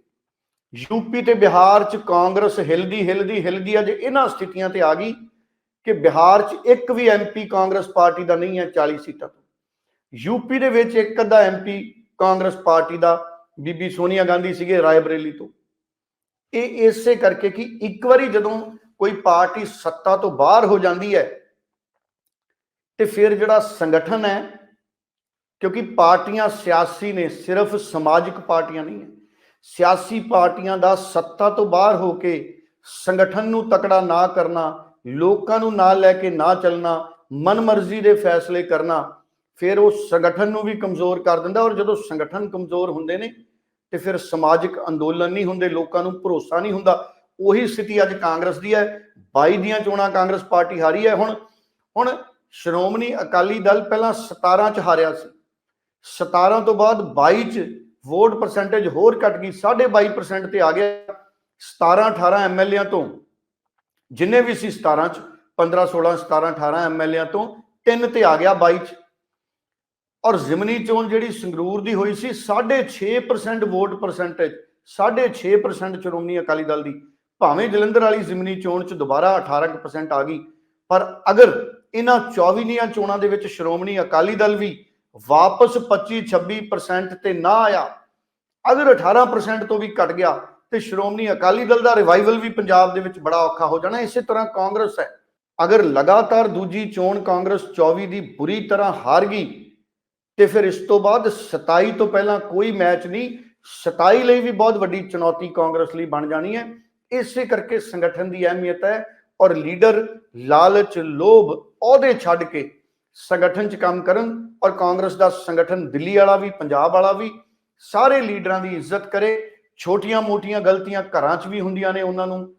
Speaker 1: ਯੂਪੀ ਤੇ ਬਿਹਾਰ ਚ ਕਾਂਗਰਸ ਹਿਲਦੀ ਹਿਲਦੀ ਹਿਲਦੀ ਅੱਜ ਇਹਨਾਂ ਸਥਿਤੀਆਂ ਤੇ ਆ ਗਈ ਕਿ ਬਿਹਾਰ ਚ ਇੱਕ ਵੀ ਐਮਪੀ ਕਾਂਗਰਸ ਪਾਰਟੀ ਦਾ ਨਹੀਂ ਹੈ 40 ਸੀਟਾਂ ਤੋਂ। ਯੂਪੀ ਦੇ ਵਿੱਚ ਇੱਕ ਅੱਧਾ ਐਮਪੀ ਕਾਂਗਰਸ ਪਾਰਟੀ ਦਾ ਬੀਬੀ ਸੋਨੀਆ ਗਾਂਧੀ ਸੀਗੇ ਰਾਏਬਰੇਲੀ ਤੋਂ। ਇਹ ਇਸੇ ਕਰਕੇ ਕਿ ਇੱਕ ਵਾਰੀ ਜਦੋਂ ਕੋਈ ਪਾਰਟੀ ਸੱਤਾ ਤੋਂ ਬਾਹਰ ਹੋ ਜਾਂਦੀ ਹੈ ਤੇ ਫਿਰ ਜਿਹੜਾ ਸੰਗਠਨ ਹੈ, ਕਿਉਂਕਿ ਪਾਰਟੀਆਂ ਸਿਆਸੀ ਨੇ, ਸਿਰਫ ਸਮਾਜਿਕ ਪਾਰਟੀਆਂ ਨਹੀਂ ਹੈ। ਸਿਆਸੀ ਪਾਰਟੀਆਂ ਦਾ ਸੱਤਾ ਤੋਂ ਬਾਹਰ ਹੋ ਕੇ ਸੰਗਠਨ ਨੂੰ ਤਕੜਾ ਨਾ ਕਰਨਾ, ਲੋਕਾਂ ਨੂੰ ਨਾਲ ਲੈ ਕੇ ਨਾ ਚੱਲਣਾ, ਮਨਮਰਜ਼ੀ ਦੇ ਫੈਸਲੇ ਕਰਨਾ, ਫਿਰ ਉਹ ਸੰਗਠਨ ਨੂੰ ਵੀ ਕਮਜ਼ੋਰ ਕਰ ਦਿੰਦਾ ਔਰ ਜਦੋਂ ਸੰਗਠਨ ਕਮਜ਼ੋਰ ਹੁੰਦੇ ਨੇ ਤੇ ਫਿਰ ਸਮਾਜਿਕ ਅੰਦੋਲਨ ਨਹੀਂ ਹੁੰਦੇ, ਲੋਕਾਂ ਨੂੰ ਭਰੋਸਾ ਨਹੀਂ ਹੁੰਦਾ। ਉਹੀ ਸਥਿਤੀ ਅੱਜ ਕਾਂਗਰਸ ਦੀ ਹੈ। 22 ਦੀਆਂ ਚੋਣਾਂ ਕਾਂਗਰਸ ਪਾਰਟੀ ਹਾਰੀ ਹੈ। ਹੁਣ ਹੁਣ ਸ਼੍ਰੋਮਣੀ ਅਕਾਲੀ ਦਲ ਪਹਿਲਾਂ 17 ਚ ਹਾਰਿਆ ਸੀ। 17 ਤੋਂ ਬਾਅਦ 22 ਚ ਵੋਟ ਪਰਸੈਂਟੇਜ ਹੋਰ ਘਟ ਗਈ 22.5% ਤੇ ਆ ਗਿਆ 17 18 ਐਮਐਲਏਆਂ ਤੋਂ। ਜਿੰਨੇ ਵੀ ਸੀ 17 ਚ 15 16 17 18 ਐਮਐਲਏਆਂ ਤੋਂ, ਤਿੰਨ ਤੇ ਆ ਗਿਆ 22 ਚ। ਔਰ ਜ਼ਿਮਨੀ ਚੋਣ ਜਿਹੜੀ ਸੰਗਰੂਰ ਦੀ ਹੋਈ ਸੀ 6.5% ਵੋਟ ਪਰਸੈਂਟੇਜ 6.5% ਸ਼੍ਰੋਮਣੀ ਅਕਾਲੀ ਦਲ ਦੀ। ਭਾਵੇਂ ਜਲੰਧਰ ਵਾਲੀ ਜ਼ਿਮਨੀ ਚੋਣ ਚ ਦੁਬਾਰਾ 18% ਆ ਗਈ, ਪਰ ਅਗਰ ਇਹਨਾਂ 24 ਦੀਆਂ ਚੋਣਾਂ ਦੇ ਵਿੱਚ ਸ਼੍ਰੋਮਣੀ ਅਕਾਲੀ ਦਲ ਵੀ ਵਾਪਸ 25-26% ਤੇ ਨਾ ਆਇਆ। ਅਗਰ 18% ਤੋਂ ਵੀ ਘਟ ਗਿਆ ਤੇ ਸ਼੍ਰੋਮਣੀ ਅਕਾਲੀ ਦਲ ਦਾ ਰਿਵਾਈਵਲ ਵੀ ਪੰਜਾਬ ਦੇ ਵਿੱਚ ਬੜਾ ਔਖਾ ਹੋ ਜਾਣਾ, ਇਸੇ ਤਰ੍ਹਾਂ ਕਾਂਗਰਸ ਹੈ। ਅਗਰ ਲਗਾਤਾਰ ਦੂਜੀ ਚੋਣ ਕਾਂਗਰਸ 24 ਦੀ ਬੁਰੀ ਤਰ੍ਹਾਂ ਹਾਰ ਗਈ, ਤੇ ਫਿਰ ਇਸ ਤੋਂ ਬਾਅਦ 27 ਤੋਂ ਪਹਿਲਾਂ ਕੋਈ ਮੈਚ ਨਹੀਂ 27 ਲਈ ਵੀ ਬਹੁਤ ਵੱਡੀ ਚੁਣੌਤੀ ਕਾਂਗਰਸ ਲਈ ਬਣ ਜਾਣੀ ਹੈ। ਇਸੇ ਕਰਕੇ ਸੰਗਠਨ ਦੀ ਅਹਿਮੀਅਤ ਹੈ ਔਰ ਲੀਡਰ ਲਾਲਚ ਲੋਭ ਅਹੁਦੇ ਛੱਡ ਕੇ ਸੰਗਠਨ 'ਚ ਕੰਮ ਕਰਨ ਔਰ ਕਾਂਗਰਸ ਦਾ ਸੰਗਠਨ ਦਿੱਲੀ ਵਾਲਾ ਵੀ, ਪੰਜਾਬ ਵਾਲਾ ਵੀ, ਸਾਰੇ ਲੀਡਰਾਂ ਦੀ ਇੱਜ਼ਤ ਕਰੇ। ਛੋਟੀਆਂ-ਮੋਟੀਆਂ ਗਲਤੀਆਂ ਘਰਾਂ 'ਚ ਵੀ ਹੁੰਦੀਆਂ ਨੇ ਉਹਨਾਂ ਨੂੰ।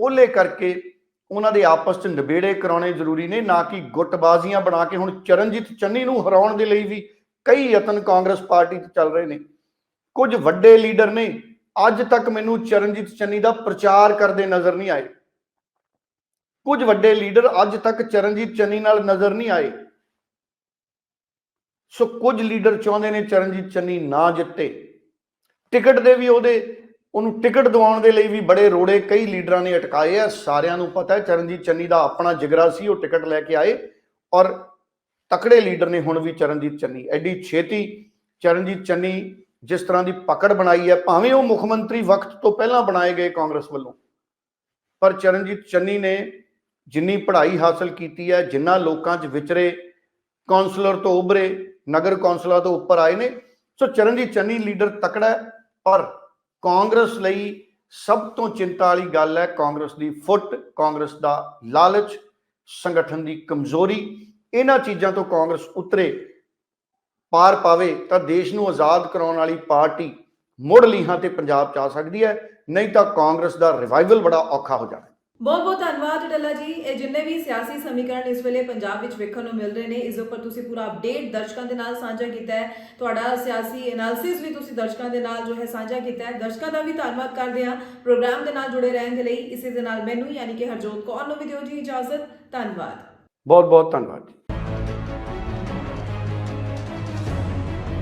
Speaker 1: ਉਹਲੇ ਕਰਕੇ ਉਹਨਾਂ ਦੇ ਆਪਸ 'ਚ ਨਿਬੇੜੇ ਕਰਾਉਣੇ ਜ਼ਰੂਰੀ ਨੇ, ਨਾ ਕਿ ਗੁੱਟਬਾਜ਼ੀਆਂ ਬਣਾ ਕੇ ਹੁਣ ਚਰਨਜੀਤ ਚੰਨੀ ਨੂੰ ਹਰਾਉਣ ਦੇ ਲਈ ਵੀ ਕਈ ਯਤਨ ਕਾਂਗਰਸ ਪਾਰਟੀ 'ਚ ਚੱਲ ਰਹੇ ਨੇ। ਕੁਝ ਵੱਡੇ ਲੀਡਰ ਨੇ, ਅੱਜ ਤੱਕ ਮੈਨੂੰ ਚਰਨਜੀਤ ਚੰਨੀ ਦਾ ਪ੍ਰਚਾਰ ਕਰਦੇ ਨਜ਼ਰ ਨਹੀਂ ਆਏ। ਕੁਝ ਵੱਡੇ ਲੀਡਰ ਅੱਜ ਤੱਕ ਚਰਨਜੀਤ ਚੰਨੀ ਨਾਲ ਨਜ਼ਰ ਨਹੀਂ ਆਏ। ਸੋ ਕੁਝ ਲੀਡਰ ਚਾਹੁੰਦੇ ਨੇ ਚਰਨਜੀਤ ਚੰਨੀ ਨਾ ਜਿੱਤੇ। ਟਿਕਟ ਦੇ ਵੀ ਉਹਦੇ, ਉਹਨੂੰ ਟਿਕਟ ਦਿਵਾਉਣ ਦੇ ਲਈ ਵੀ ਬੜੇ ਰੋੜੇ ਕਈ ਲੀਡਰਾਂ ਨੇ ਅਟਕਾਏ ਆ। ਸਾਰਿਆਂ ਨੂੰ ਪਤਾ ਹੈ ਚਰਨਜੀਤ ਚੰਨੀ ਦਾ ਆਪਣਾ ਜਿਗਰਾ ਸੀ, ਉਹ ਟਿਕਟ ਲੈ ਕੇ ਆਏ। ਔਰ ਤਕੜੇ ਲੀਡਰ ਨੇ ਹੁਣ ਵੀ ਚਰਨਜੀਤ ਚੰਨੀ। ਐਡੀ ਛੇਤੀ ਚਰਨਜੀਤ ਚੰਨੀ ਜਿਸ ਤਰ੍ਹਾਂ ਦੀ ਪਕੜ ਬਣਾਈ ਹੈ, ਭਾਵੇਂ ਉਹ ਮੁੱਖ ਮੰਤਰੀ ਵਕਤ ਤੋਂ ਪਹਿਲਾਂ ਬਣਾਏ ਗਏ ਕਾਂਗਰਸ ਵੱਲੋਂ, ਪਰ ਚਰਨਜੀਤ ਚੰਨੀ ਨੇ ਜਿੰਨੀ ਪੜ੍ਹਾਈ ਹਾਸਲ ਕੀਤੀ ਹੈ, ਜਿੰਨਾ ਲੋਕਾਂ 'ਚ ਵਿਚਰੇ ਕਾਉਂਸਲਰ ਤੋਂ ਉਭਰੇ, ਨਗਰ ਕੌਂਸਲਰ ਤੋਂ ਉੱਪਰ ਆਏ ਨੇ, ਸੋ ਚਰਨਜੀਤ ਚੰਨੀ ਲੀਡਰ ਤਕੜਾ ਪਰ ਕਾਂਗਰਸ ਲਈ ਸਭ ਤੋਂ ਚਿੰਤਾ ਵਾਲੀ ਗੱਲ ਹੈ ਕਾਂਗਰਸ ਦੀ ਫੁੱਟ, ਕਾਂਗਰਸ ਦਾ ਲਾਲਚ, ਸੰਗਠਨ ਦੀ ਕਮਜ਼ੋਰੀ। ਇਹਨਾਂ ਚੀਜ਼ਾਂ ਤੋਂ ਕਾਂਗਰਸ ਉਤਰੇ, ਪਾਰ ਪਾਵੇ ਤਾਂ ਦੇਸ਼ ਨੂੰ ਆਜ਼ਾਦ ਕਰਾਉਣ ਵਾਲੀ ਪਾਰਟੀ ਮੁੜ ਲੀਹਾਂ ਤੇ ਪੰਜਾਬ ਚ ਆ ਸਕਦੀ ਹੈ, ਨਹੀਂ ਤਾਂ ਕਾਂਗਰਸ ਦਾ ਰਿਵਾਈਵਲ ਬੜਾ ਔਖਾ ਹੋ ਜਾਣਾ।
Speaker 2: ਬਹੁਤ ਬਹੁਤ ਧੰਨਵਾਦ ਡੱਲਾ ਜੀ। ਇਹ ਜਿੰਨੇ ਵੀ ਸਿਆਸੀ ਸਮੀਕਰਨ ਇਸ ਵੇਲੇ ਪੰਜਾਬ ਵਿੱਚ ਵੇਖਣ ਨੂੰ ਮਿਲ ਰਹੇ ਨੇ, ਇਸ ਦੇ ਉੱਪਰ ਤੁਸੀਂ ਪੂਰਾ ਅਪਡੇਟ ਦਰਸ਼ਕਾਂ ਦੇ ਨਾਲ ਸਾਂਝਾ ਕੀਤਾ ਹੈ। ਤੁਹਾਡਾ ਸਿਆਸੀ ਐਨਾਲਿਸਿਸ ਵੀ ਤੁਸੀਂ ਦਰਸ਼ਕਾਂ ਦੇ ਨਾਲ ਜੋ ਹੈ ਸਾਂਝਾ ਕੀਤਾ ਹੈ। ਦਰਸ਼ਕਾਂ ਦਾ ਵੀ ਧੰਨਵਾਦ ਕਰਦੇ ਹਾਂ। ਪ੍ਰੋਗਰਾਮ ਦੇ ਨਾਲ ਜੁੜੇ ਰਹਿਣ ਦੇ ਲਈ, ਇਸੇ ਦੇ ਨਾਲ ਮੈਨੂੰ ਯਾਨੀ ਕਿ ਹਰਜੋਤ ਕੌਰ ਨੂੰ ਵੀ ਦਿਓ ਜੀ ਇਜਾਜ਼ਤ। ਧੰਨਵਾਦ।
Speaker 1: ਬਹੁਤ ਬਹੁਤ ਧੰਨਵਾਦ ਜੀ।